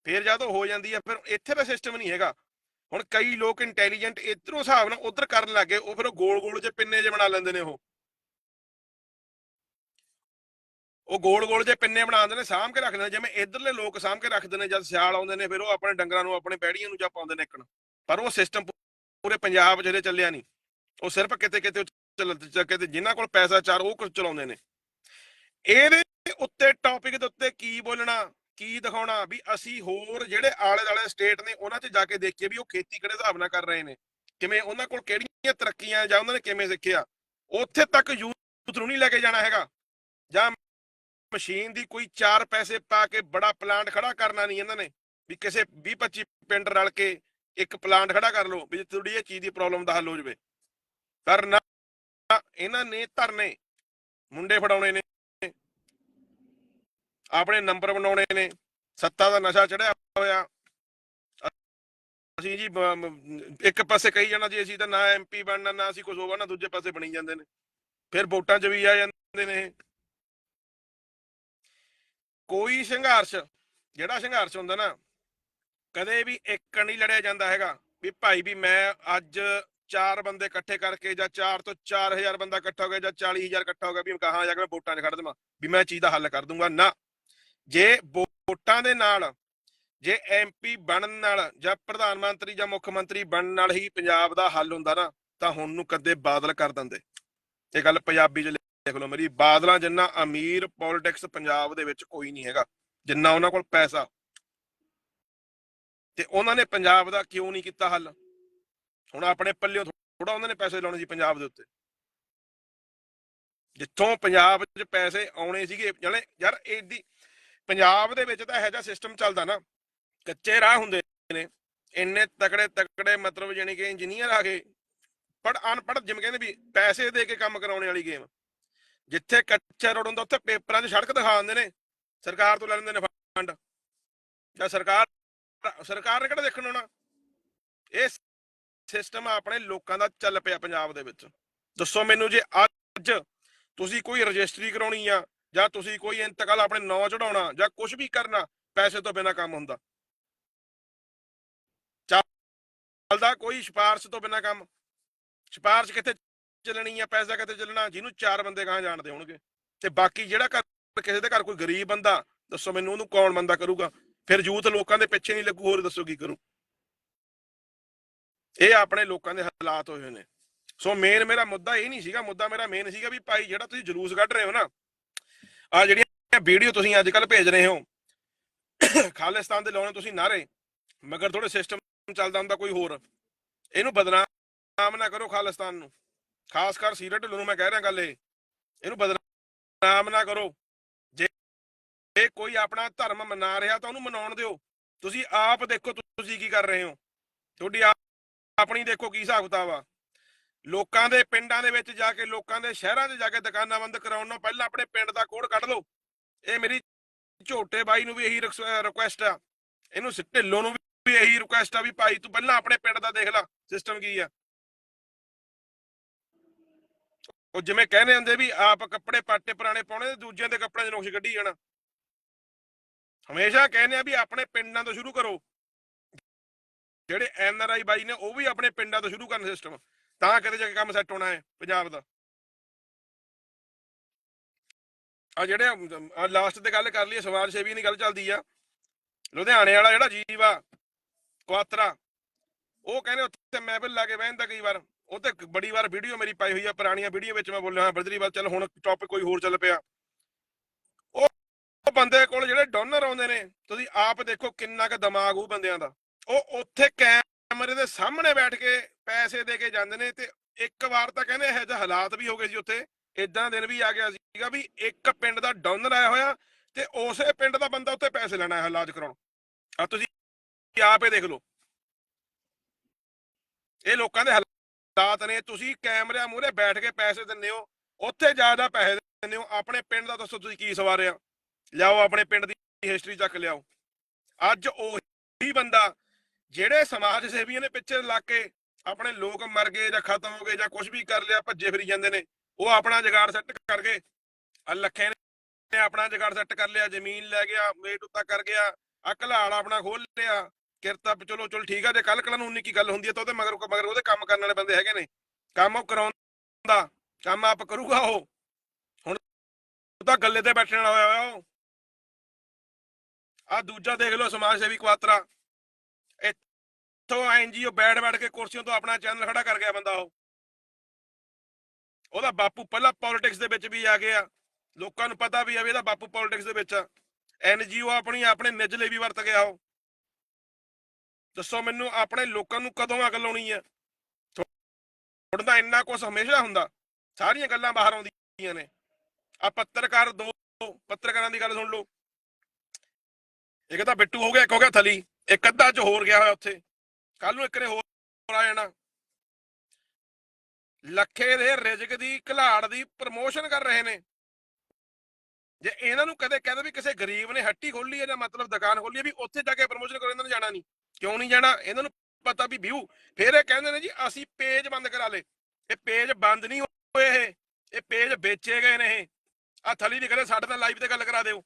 [SPEAKER 2] ਫਿਰ ਜਦ ਉਹ ਹੋ ਜਾਂਦੀ ਹੈ, ਫਿਰ ਇੱਥੇ ਦਾ ਸਿਸਟਮ ਨਹੀਂ ਹੈਗਾ। ਹੁਣ ਕਈ ਲੋਕ ਇੰਟੈਲੀਜੈਂਟ ਇਧਰੋਂ ਹਿਸਾਬ ਨਾਲ ਉਧਰ ਕਰਨ ਲੱਗੇ ਉਹ ਫਿਰ ਉਹ ਗੋਲ ਗੋਲ ਜੇ ਪਿੰਨੇ ਜਿਹੇ ਬਣਾ ਲੈਂਦੇ ਨੇ ਉਹ। ਉਹ ਗੋਲ ਗੋਲ ਜਿਹੇ ਪਿੰਨੇ ਬਣਾ ਦਿੰਦੇ ਨੇ, ਸਾਂਭ ਕੇ ਰੱਖਦੇ ਨੇ, ਜਿਵੇਂ ਇਧਰਲੇ ਲੋਕ ਸਾਂਭ ਕੇ ਰੱਖਦੇ ਨੇ, ਜਦ ਸਿਆਲ ਆਉਂਦੇ ਨੇ, ਫਿਰ ਉਹ ਆਪਣੇ ਡੰਗਰਾਂ ਨੂੰ, ਆਪਣੇ ਬੈੜੀਆਂ ਨੂੰ ਜਾ ਪਾਉਂਦੇ ਨੇ ਇੱਕਣ ਪਰ ਉਹ ਸਿਸਟਮ ਪੂਰੇ ਪੰਜਾਬ ਜਿਹੜੇ ਚੱਲਿਆ ਨਹੀਂ। ਉਹ ਸਿਰਫ ਕਿਤੇ ਕਿਤੇ ਚੱਲ ਕਿਤੇ ਜਿਨ੍ਹਾਂ ਕੋਲ ਪੈਸਾ, ਚਾਰ ਉਹ ਕੁਝ ਚਲਾਉਂਦੇ ਨੇ। ਇਹਦੇ ਉੱਤੇ ਟੌਪਿਕ ਦੇ ਉੱਤੇ ਕੀ ਬੋਲਣਾ? ਕੀ ਦਿਖਾਉਣਾ ਵੀ ਅਸੀਂ ਹੋਰ ਜਿਹੜੇ ਆਲੇ ਦੁਆਲੇ ਸਟੇਟ ਨੇ ਉਹਨਾਂ 'ਚ ਜਾ ਕੇ ਦੇਖੀਏ ਵੀ ਉਹ ਖੇਤੀ ਕਿਹੜੇ ਹਿਸਾਬ ਨਾਲ ਕਰ ਰਹੇ ਨੇ, ਕਿਵੇਂ ਉਹਨਾਂ ਕੋਲ ਕਿਹੜੀਆਂ ਤਰੱਕੀਆਂ ਜਾਂ ਉਹਨਾਂ ਨੇ ਕਿਵੇਂ ਸਿੱਖਿਆ, ਉੱਥੇ ਤੱਕ ਯੂਥ ਨੂੰ ਨਹੀਂ ਲੈ ਕੇ ਜਾਣਾ ਹੈਗਾ। ਜਾਂ ਮਸ਼ੀਨ ਦੀ ਕੋਈ 4 ਪੈਸੇ ਪਾ ਕੇ ਬੜਾ ਪਲਾਂਟ ਖੜਾ ਕਰਨਾ ਨਹੀਂ ਇਹਨਾਂ ਨੇ, ਵੀ ਕਿਸੇ 20 25 ਪਿੰਡ ਰਲ ਕੇ ਇੱਕ ਪਲਾਂਟ ਖੜਾ ਕਰ ਲਓ, ਵੀ ਤੁਹਾਡੀ ਇਹ ਚੀਜ਼ ਦੀ ਪ੍ਰੋਬਲਮ ਦਾ ਹੱਲ ਹੋ ਜਾਵੇ। ਪਰ ਨਾ ਇਹਨਾਂ ਨੇ ਧਰਨੇ ਮੁੰਡੇ ਫੜਾਉਣੇ ਨੇ। ਆਪਣੇ ਨੰਬਰ ਬਣਾਉਣੇ ਨੇ। ਸੱਤਾ ਦਾ ਨਸ਼ਾ ਚੜਿਆ ਹੋਇਆ। ਅਸੀਂ ਜੀ ਇੱਕ ਪਾਸੇ ਕਹੀ ਜਾਣਾ ਜੀ, ਅਸੀਂ ਤਾਂ ਨਾ ਐਮਪੀ ਬਣਨਾ, ਨਾ ਅਸੀਂ ਕੁਝ ਹੋਵਾ ਨਾ ਦੂਜੇ ਪਾਸੇ ਬਣੀ ਜਾਂਦੇ ਨੇ। ਫਿਰ ਵੋਟਾਂ 'ਚ ਵੀ ਆ ਜਾਂਦੇ ਨੇ। ਕੋਈ ਸੰਘਰਸ਼, ਜਿਹੜਾ ਸੰਘਰਸ਼ ਹੁੰਦਾ ਨਾ, ਕਦੇ ਵੀ ਇੱਕ ਨਹੀਂ ਲੜਿਆ ਜਾਂਦਾ ਹੈਗਾ। ਵੀ ਭਾਈ ਵੀ ਮੈਂ ਅੱਜ ਚਾਰ ਬੰਦੇ ਇਕੱਠੇ ਕਰਕੇ ਜਾਂ ਚਾਰ ਤੋਂ 4000 ਬੰਦਾ ਇਕੱਠਾ ਹੋ ਗਿਆ ਜਾਂ 40000 ਇਕੱਠਾ ਹੋ ਗਿਆ, ਵੀ ਕਹਾਂ ਜਾ ਕੇ ਮੈਂ ਵੋਟਾਂ 'ਚ ਖੜ ਦੇਵਾਂ ਵੀ ਮੈਂ ਚੀਜ਼ ਦਾ ਹੱਲ ਕਰ ਦੂੰਗਾ, ਨਾ। ਜੇ ਵੋਟਾਂ ਦੇ ਨਾਲ, ਜੇ ਐਮਪੀ ਬਣਨ ਨਾਲ ਜਾਂ ਪ੍ਰਧਾਨ ਮੰਤਰੀ ਜਾਂ ਮੁੱਖ ਮੰਤਰੀ ਬਣਨ ਨਾਲ ਹੀ ਪੰਜਾਬ ਦਾ ਹੱਲ ਹੁੰਦਾ ਨਾ, ਤਾਂ ਹੁਣ ਨੂੰ ਕਦੇ ਬਾਦਲ ਕਰ ਦਿੰਦੇ। ਇਹ ਗੱਲ ਪੰਜਾਬੀ 'ਚ ਲਿਖ ਲਓ ਮੇਰੀ। ਬਾਦਲਾਂ ਜਿੰਨਾ ਅਮੀਰ ਪੋਲਿਟਿਕਸ ਪੰਜਾਬ ਦੇ ਵਿੱਚ ਕੋਈ ਨਹੀਂ ਹੈਗਾ, ਜਿੰਨਾ ਉਹਨਾਂ ਕੋਲ ਪੈਸਾ। ਤੇ ਉਹਨਾਂ ਨੇ ਪੰਜਾਬ ਦਾ ਕਿਉਂ ਨਹੀਂ ਕੀਤਾ ਹੱਲ? ਹੁਣ ਆਪਣੇ ਪੱਲਿਓਂ ਥੋੜਾ ਉਹਨਾਂ ਨੇ ਪੈਸੇ ਲਾਉਣੇ ਸੀ ਪੰਜਾਬ ਦੇ ਉੱਤੇ। ਜਿੱਥੋਂ ਪੰਜਾਬ 'ਚ ਪੈਸੇ ਆਉਣੇ ਸੀਗੇ ਜਣੇ ਯਾਰ ਏਡੀ ਪੰਜਾਬ ਦੇ ਵਿੱਚ ਤਾਂ ਇਹੋ ਜਿਹਾ ਸਿਸਟਮ ਚੱਲਦਾ ਨਾ, ਕੱਚੇ ਰਾਹ ਹੁੰਦੇ ਨੇ, ਇੰਨੇ ਤਕੜੇ ਤਕੜੇ ਮਤਲਬ ਜਾਨੀ ਕਿ ਇੰਜੀਨੀਅਰ ਆ ਗਏ ਪੜ ਅਨਪੜ੍ਹ ਜਿਵੇਂ ਕਹਿੰਦੇ ਵੀ ਪੈਸੇ ਦੇ ਕੇ ਕੰਮ ਕਰਾਉਣੇ ਵਾਲੀ ਗੇਮ ਜਿੱਥੇ ਕੱਚਾ ਰੋਡ ਹੁੰਦਾ ਉੱਥੇ ਪੇਪਰਾਂ 'ਚ ਸੜਕ ਦਿਖਾ ਦਿੰਦੇ ਨੇ, ਸਰਕਾਰ ਤੋਂ ਲੈ ਲੈਂਦੇ ਨੇ ਫੰਡ ਜਾਂ ਸਰਕਾਰ ਸਰਕਾਰ ਨੇ ਕਿਹੜਾ ਦੇਖਣ ਆਉਣਾ? ਇਹ ਸਿਸਟਮ ਆਪਣੇ ਲੋਕਾਂ ਦਾ ਚੱਲ ਪਿਆ ਪੰਜਾਬ ਦੇ ਵਿੱਚ। ਦੱਸੋ ਮੈਨੂੰ ਜੇ ਅੱਜ ਤੁਸੀਂ ਕੋਈ ਰਜਿਸਟਰੀ ਕਰਾਉਣੀ ਆ ਜਾਂ ਤੁਸੀਂ ਕੋਈ ਇੰਤਕਾਲ ਆਪਣੇ ਨਾਂ ਚੜਾਉਣਾ ਜਾਂ ਕੁਝ ਵੀ ਕਰਨਾ, ਪੈਸੇ ਤੋਂ ਬਿਨਾ ਕੰਮ ਹੁੰਦਾ। ਚੱਲਦਾ ਕੋਈ ਸਿਫਾਰਸ਼ ਤੋਂ ਬਿਨਾ ਕੰਮ। ਸਿਫਾਰਸ਼ ਕਿੱਥੇ ਚੱਲਣੀ ਆ, ਪੈਸਾ ਕਿੱਥੇ ਚੱਲਣਾ, ਜਿਹਨੂੰ ਚਾਰ ਬੰਦੇ ਗਾਂ ਜਾਣਦੇ ਹੋਣਗੇ। ਤੇ ਬਾਕੀ ਜਿਹੜਾ ਘਰ, ਕਿਸੇ ਦੇ ਘਰ ਕੋਈ ਗਰੀਬ ਬੰਦਾ, ਦੱਸੋ ਮੈਨੂੰ ਉਹਨੂੰ ਕੌਣ ਬੰਦਾ ਕਰੂਗਾ? ਫਿਰ ਯੂਥ ਲੋਕਾਂ ਦੇ ਪਿੱਛੇ ਨਹੀਂ ਲੱਗੂ, ਹੋਰ ਦੱਸੋ ਕੀ ਕਰੂ? ਇਹ ਆਪਣੇ ਲੋਕਾਂ ਦੇ ਹਾਲਾਤ ਹੋਏ ਹੋਏ ਨੇ। ਸੋ ਮੇਨ ਮੇਰਾ ਮੁੱਦਾ ਇਹ ਨਹੀਂ ਸੀਗਾ, ਮੁੱਦਾ ਮੇਰਾ ਮੇਨ ਸੀਗਾ ਵੀ ਭਾਈ ਜਿਹੜਾ ਤੁਸੀਂ ਜਲੂਸ ਕੱਢ ਰਹੇ ਹੋ ਨਾ ਆ ਜਿਹੜੀਆਂ ਵੀਡੀਓ ਤੁਸੀਂ ਅੱਜ ਕੱਲ ਭੇਜ ਰਹੇ ਹੋ, ਖਾਲਿਸਤਾਨ ਦੇ ਲਾਉਣੇ ਤੁਸੀਂ ਨਾਰੇ, ਮਗਰ ਥੋੜੇ ਸਿਸਟਮ ਚੱਲਦਾ ਹੁੰਦਾ ਕੋਈ ਹੋਰ। ਇਹਨੂੰ ਬਦਨਾਮ ਨਾ ਕਰੋ ਖਾਲਿਸਤਾਨ ਨੂੰ। ਖਾਸ ਕਰ ਸੀਰਤ ਢਿੱਲੋਂ ਨੂੰ ਮੈਂ ਕਹਿ ਰਿਹਾ ਗੱਲ ਇਹ। ਇਹਨੂੰ ਬਦਨਾਮ ਨਾ ਕਰੋ। ਜੇ ਜੇ ਕੋਈ ਆਪਣਾ ਧਰਮ ਮਨਾ ਰਿਹਾ ਤਾਂ ਉਹਨੂੰ ਮਨਾਉਣ ਦਿਓ। ਤੁਸੀਂ ਆਪ ਦੇਖੋ ਤੁਸੀਂ ਕੀ ਕਰ ਰਹੇ ਹੋ। ਤੁਹਾਡੀ ਆਪ- ਆਪਣੀ ਦੇਖੋ ਕੀ ਹਿਸਾਬ ਕਿਤਾਬ ਆ। ਲੋਕਾਂ ਦੇ ਪਿੰਡਾਂ ਦੇ ਵਿੱਚ ਜਾ ਕੇ, ਲੋਕਾਂ ਦੇ ਸ਼ਹਿਰਾਂ 'ਚ ਜਾ ਕੇ ਦੁਕਾਨਾਂ ਬੰਦ ਕਰਾਉਣ ਨਾਲ ਪਹਿਲਾਂ ਆਪਣੇ ਪਿੰਡ ਦਾ ਕੋਡ ਕੱਢ ਲਓ। ਇਹ ਮੇਰੀ ਝੋਟੇ ਬਾਈ ਨੂੰ ਵੀ ਇਹੀ ਰਿਕੁਐਸਟ ਆ। ਇਹਨੂੰ ਢਿੱਲੋਂ ਨੂੰ ਵੀ ਇਹੀ ਰਿਕੁਐਸਟ ਆ ਵੀ ਭਾਈ ਤੂੰ ਪਹਿਲਾਂ ਆਪਣੇ ਪਿੰਡ ਦਾ ਦੇਖ ਲੈ ਸਿਸਟਮ ਕੀ ਆ। ਉਹ ਜਿਵੇਂ ਕਹਿੰਦੇ ਹੁੰਦੇ ਵੀ ਆਪ ਕੱਪੜੇ ਪਾਟੇ ਪੁਰਾਣੇ ਪਾਉਣੇ ਤੇ ਦੂਜਿਆਂ ਦੇ ਕੱਪੜਿਆਂ 'ਚ ਨੁਕਸ ਕੱਢੀ ਜਾਣਾ। ਹਮੇਸ਼ਾ ਕਹਿੰਦੇ ਆ ਵੀ ਆਪਣੇ ਪਿੰਡਾਂ ਤੋਂ ਸ਼ੁਰੂ ਕਰੋ। ਜਿਹੜੇ ਐਨ ਆਰ ਆਈ ਬਾਈ ਨੇ ਉਹ ਵੀ ਆਪਣੇ ਪਿੰਡਾਂ ਤੋਂ ਸ਼ੁਰੂ ਕਰਨ ਸਿਸਟਮ ਤਾਂ ਕਿਤੇ ਜਾ ਕੇ ਕੰਮ ਸੈੱਟ ਹੋਣਾ ਹੈ ਪੰਜਾਬ ਦਾ। ਆ ਜਿਹੜੇ ਆ ਲਾਸਟ ਤੇ ਗੱਲ ਕਰ ਲਈਏ ਸਮਾਜ ਸੇਵੀ ਦੀ ਗੱਲ ਚੱਲਦੀ ਆ। ਲੁਧਿਆਣੇ ਵਾਲਾ ਜਿਹੜਾ ਜੀਵ ਆ, ਕੁਆਤਰਾ, ਉਹ ਕਹਿੰਦੇ ਉੱਥੇ ਮਹਿਫਿਲ ਲਾ ਕੇ ਬਹਿੰਦਾ ਕਈ ਵਾਰ। ਉਹ ਤੇ ਬੜੀ ਵਾਰ ਵੀਡੀਓ ਮੇਰੀ ਪਾਈ ਹੋਈ ਆ, ਪੁਰਾਣੀਆਂ ਵੀਡੀਓ ਵਿੱਚ ਮੈਂ ਬੋਲਿਆ ਹਾਂ ਬਦਰੀਵਾਲ ਚੱਲ, ਹੁਣ ਟੌਪਿਕ ਕੋਈ ਹੋਰ ਚੱਲ ਪਿਆ। ਉਹ ਉਹ ਬੰਦੇ ਕੋਲ ਜਿਹੜੇ ਡੋਨਰ ਆਉਂਦੇ ਨੇ, ਤੁਸੀਂ ਆਪ ਦੇਖੋ ਕਿੰਨਾ ਕੁ ਦਿਮਾਗ ਉਹ ਬੰਦਿਆਂ ਦਾ। ਉਹ ਉੱਥੇ ਕੈਮਰੇ ਦੇ ਸਾਹਮਣੇ ਬੈਠ ਕੇ ਪੈਸੇ ਦੇ ਕੇ ਜਾਂਦੇ ਨੇ ਤੇ ਇੱਕ ਵਾਰ ਤਾਂ ਕਹਿੰਦੇ ਇਹੋ ਜਿਹੇ ਹਾਲਾਤ ਵੀ ਹੋ ਗਏ ਸੀ ਉੱਥੇ। ਇਦਾਂ ਦਿਨ ਵੀ ਆ ਗਿਆ ਸੀਗਾ ਵੀ ਇੱਕ ਪਿੰਡ ਦਾ ਡੋਨਰ ਆਇਆ ਹੋਇਆ ਤੇ ਉਸੇ ਪਿੰਡ ਦਾ ਬੰਦਾ ਉੱਥੇ ਪੈਸੇ ਲੈਣਾ ਹੈ ਇਲਾਜ ਕਰਾਉਣ। ਆ ਤੁਸੀਂ ਆਪੇ ਦੇਖ ਲਓ। ਇਹ ਲੋਕਾਂ ਦੇ ਹਾਲਾਤ ਨੇ, ਤੁਸੀਂ ਕੈਮਰਿਆਂ ਮੂਹਰੇ ਬੈਠ ਕੇ ਪੈਸੇ ਦਿੰਦੇ ਹੋ, ਉੱਥੇ ਜ਼ਿਆਦਾ ਪੈਸੇ ਦਿੰਦੇ ਹੋ। ਆਪਣੇ ਪਿੰਡ ਦਾ ਦੱਸੋ ਤੁਸੀਂ ਕੀ ਸਵਾਰਿਆ ਲਿਆਓ ਆਪਣੇ ਪਿੰਡ ਦੀ ਹਿਸਟਰੀ ਚੱਕ ਲਿਆਓ। ਅੱਜ ਉਹੀ ਬੰਦਾ, ਜਿਹੜੇ ਸਮਾਜ ਸੇਵੀਆਂ ਨੇ ਪਿੱਛੇ ਲਾ ਕੇ ਆਪਣੇ ਲੋਕ ਮਰ ਗਏ ਜਾਂ ਖਤਮ ਹੋ ਗਏ ਜਾਂ ਕੁਝ ਵੀ ਕਰ ਲਿਆ, ਭੱਜੇ ਫਿਰੀ ਜਾਂਦੇ ਨੇ, ਉਹ ਆਪਣਾ ਜਗਾੜ ਸੈੱਟ ਕਰ ਗਏ ਲੱਖੇ ਨੇ ਆਪਣਾ ਜਗਾੜ ਸੈੱਟ ਕਰ ਲਿਆ, ਜ਼ਮੀਨ ਲੈ ਗਿਆ, ਮੇਟ ਉੱਤਾ ਕਰ ਗਿਆ ਆ ਘਲਾੜ ਆਪਣਾ ਖੋਲ ਲਿਆ, ਕਿਰਤਾ ਚਲੋ, ਚਲ ਠੀਕ ਆ, ਜੇ ਕੱਲ ਕੱਲ ਨੂੰ ਉਨੀ ਕੀ ਗੱਲ ਹੁੰਦੀ ਹੈ ਤਾਂ ਉਹਦੇ ਮਗਰ ਮਗਰ ਉਹਦੇ ਕੰਮ ਕਰਨ ਵਾਲੇ ਬੰਦੇ ਹੈਗੇ ਨੇ। ਕੰਮ ਉਹ ਕਰਾਉਂਦਾ, ਕੰਮ ਆਪ ਕਰੂਗਾ ਉਹ। ਹੁਣ ਤਾਂ ਗੱਲੇ ਤੇ ਬੈਠਣ ਵਾਲਾ ਹੋਇਆ ਹੋਇਆ ਉਹ। ਆ ਦੂਜਾ ਦੇਖ ਲਓ ਸਮਾਜ ਸੇਵੀ ਕੁਆਤਰਾ ਇੱਥੋਂ ਐਨਜੀਓ ਬੈਠ ਬੈਠ ਕੇ ਕੁਰਸੀਆਂ ਤੋਂ ਆਪਣਾ ਚੈਨਲ ਖੜਾ ਕਰ ਗਿਆ ਬੰਦਾ ਉਹ। ਉਹਦਾ ਬਾਪੂ ਪਹਿਲਾਂ ਪੋਲਿਟਿਕਸ ਦੇ ਵਿੱਚ ਵੀ ਆ ਗਿਆ। ਲੋਕਾਂ ਨੂੰ ਪਤਾ ਵੀ ਆ ਵੀ ਇਹਦਾ ਬਾਪੂ ਪੋਲਿਟਿਕਸ ਦੇ ਵਿੱਚ ਆ। ਐਨਜੀਓ ਆਪਣੀ, ਆਪਣੇ ਨਿੱਜ ਲਈ ਵੀ ਵਰਤ ਗਿਆ ਉਹ। ਦੱਸੋ ਮੈਨੂੰ ਆਪਣੇ ਲੋਕਾਂ ਨੂੰ ਕਦੋਂ ਅਕਲ ਆਉਣੀ ਹੈ ਤੁਹਾਡਾ ਤਾਂ ਇੰਨਾ ਕੁਝ ਹਮੇਸ਼ਾ ਹੁੰਦਾ। ਸਾਰੀਆਂ ਗੱਲਾਂ ਬਾਹਰ ਆਉਂਦੀਆਂ ਨੇ। ਆ ਪੱਤਰਕਾਰ ਦੋ, ਪੱਤਰਕਾਰਾਂ ਦੀ ਗੱਲ ਸੁਣ ਲਓ। ਇੱਕ ਤਾਂ ਬਿੱਟੂ ਹੋ ਗਿਆ, ਇੱਕ ਹੋ ਗਿਆ ਥਲੀ। ਇੱਕ ਅੱਧਾ ਚ ਹੋਰ ਗਿਆ ਹੋਇਆ ਉੱਥੇ। ਕੱਲ ਨੂੰ ਇੱਕ ਨੇ ਹੋਰ ਆ ਜਾਣਾ। ਲੱਖੇ ਦੇ ਰਿਜਕ ਦੀ ਘਲਾੜ ਦੀ ਪ੍ਰਮੋਸ਼ਨ ਕਰ ਰਹੇ ਨੇ। ਜੇ ਇਹਨਾਂ ਨੂੰ ਕਦੇ ਕਹਿੰਦੇ ਵੀ ਕਿਸੇ ਗਰੀਬ ਨੇ ਹੱਟੀ ਖੋਲੀ ਹੈ ਜਾਂ ਮਤਲਬ ਦੁਕਾਨ ਖੋਲੀ ਹੈ ਵੀ ਉੱਥੇ ਜਾ ਕੇ ਪ੍ਰਮੋਸ਼ਨ ਕਰੋ, ਇਹਨਾਂ ਨੂੰ ਜਾਣਾ ਨਹੀਂ। ਕਿਉਂ ਨਹੀਂ ਜਾਣਾ? ਇਹਨਾਂ ਨੂੰ ਪਤਾ ਵੀ ਵਿਊ ਫਿਰ ਇਹ ਕਹਿੰਦੇ ਨੇ ਜੀ, ਅਸੀਂ ਪੇਜ ਬੰਦ ਕਰਾ ਲੇ ਇਹ ਪੇਜ ਬੰਦ ਨਹੀਂ ਹੋਏ ਇਹ। ਇਹ ਪੇਜ ਵੇਚੇ ਗਏ ਨੇ ਇਹ। ਆ ਥਲੀ ਨਿਕਲੇ ਸਾਡੇ ਨਾਲ ਲਾਈਵ ਤੇ ਗੱਲ ਕਰਾ ਦਿਓ।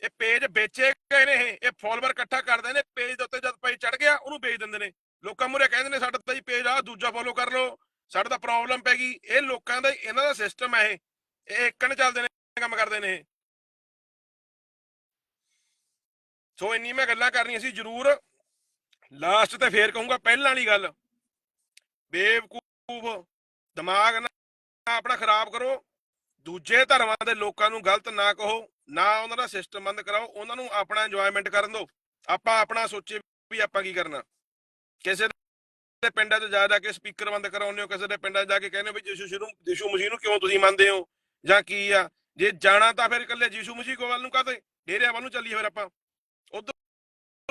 [SPEAKER 2] ਇਹ ਪੇਜ ਵੇਚੇ ਗਏ ਨੇ ਇਹ। ਇਹ ਫਾਲੋਅਰ ਇਕੱਠਾ ਕਰਦੇ ਨੇ। ਪੇਜ ਦੇ ਉੱਤੇ ਜਦ ਪੇਜ ਚੜ ਗਿਆ, ਉਹਨੂੰ ਵੇਚ ਦਿੰਦੇ ਨੇ। ਲੋਕਾਂ ਮੂਰੇ ਕਹਿੰਦੇ ਨੇ, ਸਾਡਾ ਤਾਂ ਜੀ ਪੇਜ ਆ, ਦੂਜਾ ਫੋਲੋ ਕਰ ਲਓ। ਸਾਡਾ ਤਾਂ ਪ੍ਰੋਬਲਮ ਪੈ ਗਈ। ਇਹ ਲੋਕਾਂ ਦਾ, ਇਹਨਾਂ ਦਾ ਸਿਸਟਮ ਹੈ ਇਹ। ਇਹ ਇੱਕਣ ਚੱਲਦੇ ਨੇ ਕੰਮ ਕਰਦੇ ਨੇ ਸੋ ਇੰਨੀ ਮੈਂ ਗੱਲਾਂ ਕਰਨੀਆਂ ਸੀ, ਜਰੂਰ। ਲਾਸਟ ਤੇ ਫੇਰ ਕਹੂੰਗਾ, ਪਹਿਲਾਂ ਵਾਲੀ ਗੱਲ। ਬੇਵਕੂਫ ਦਿਮਾਗ ਨਾ ਆਪਣਾ ਖਰਾਬ ਕਰੋ। ਦੂਜੇ ਧਰਮਾਂ ਦੇ ਲੋਕਾਂ ਨੂੰ ਗਲਤ ਨਾ ਕਹੋ। ਨਾ ਉਹਨਾਂ ਦਾ ਸਿਸਟਮ ਬੰਦ ਕਰਾਓ, ਉਹਨਾਂ ਨੂੰ ਆਪਣਾ ਇੰਜੋਇਮੈਂਟ ਕਰਨ ਦਿਓ। ਆਪਾਂ ਆਪਣਾ ਸੋਚੇ ਵੀ ਆਪਾਂ ਕੀ ਕਰਨਾ। ਕਿਸੇ ਦੇ ਪਿੰਡਾਂ 'ਚ ਜਾ ਜਾ ਕੇ ਸਪੀਕਰ ਬੰਦ ਕਰਾਉਂਦੇ ਹੋ, ਕਿਸੇ ਦੇ ਪਿੰਡਾਂ 'ਚ ਜਾ ਕੇ ਕਹਿੰਦੇ ਹੋ ਵੀ ਯਿਸੂ ਸ਼ੁਰੂ ਯਿਸੂ ਮਸੀਹ ਨੂੰ ਕਿਉਂ ਤੁਸੀਂ ਮੰਨਦੇ ਹੋ? ਜਾਂ ਕੀ ਆ? ਜੇ ਜਾਣਾ ਤਾਂ ਫਿਰ ਇਕੱਲੇ ਯਿਸੂ ਮਸੀਹ ਕੋ ਵੱਲ ਨੂੰ ਕਾਤੇ ਡੇਰਿਆਂ ਵੱਲ ਨੂੰ ਚੱਲੀਏ ਫਿਰ ਆਪਾਂ। ਉਧਰ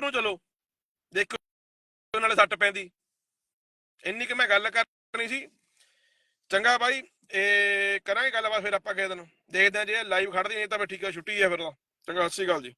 [SPEAKER 2] ਨੂੰ ਚਲੋ। ਦੇਖੋ, ਨਾਲੇ ਸੱਟ ਪੈਂਦੀ। ਇੰਨੀ ਕਿ ਮੈਂ ਗੱਲ ਕਰਨੀ ਸੀ। ਚੰਗਾ ਬਾਈ। ਇਹ ਕਰਾਂਗੇ ਗੱਲਬਾਤ ਫਿਰ ਆਪਾਂ ਕਿਸੇ ਦਿਨ। ਦੇਖਦੇ ਹਾਂ ਜੇ ਲਾਈਵ ਖੜਦੀ ਨਹੀਂ ਤਾਂ ਫਿਰ ਠੀਕ ਆ, ਛੁੱਟੀ ਆ ਫਿਰ ਤਾਂ। ਚੰਗਾ, ਸਤਿ ਸ਼੍ਰੀ ਅਕਾਲ ਜੀ।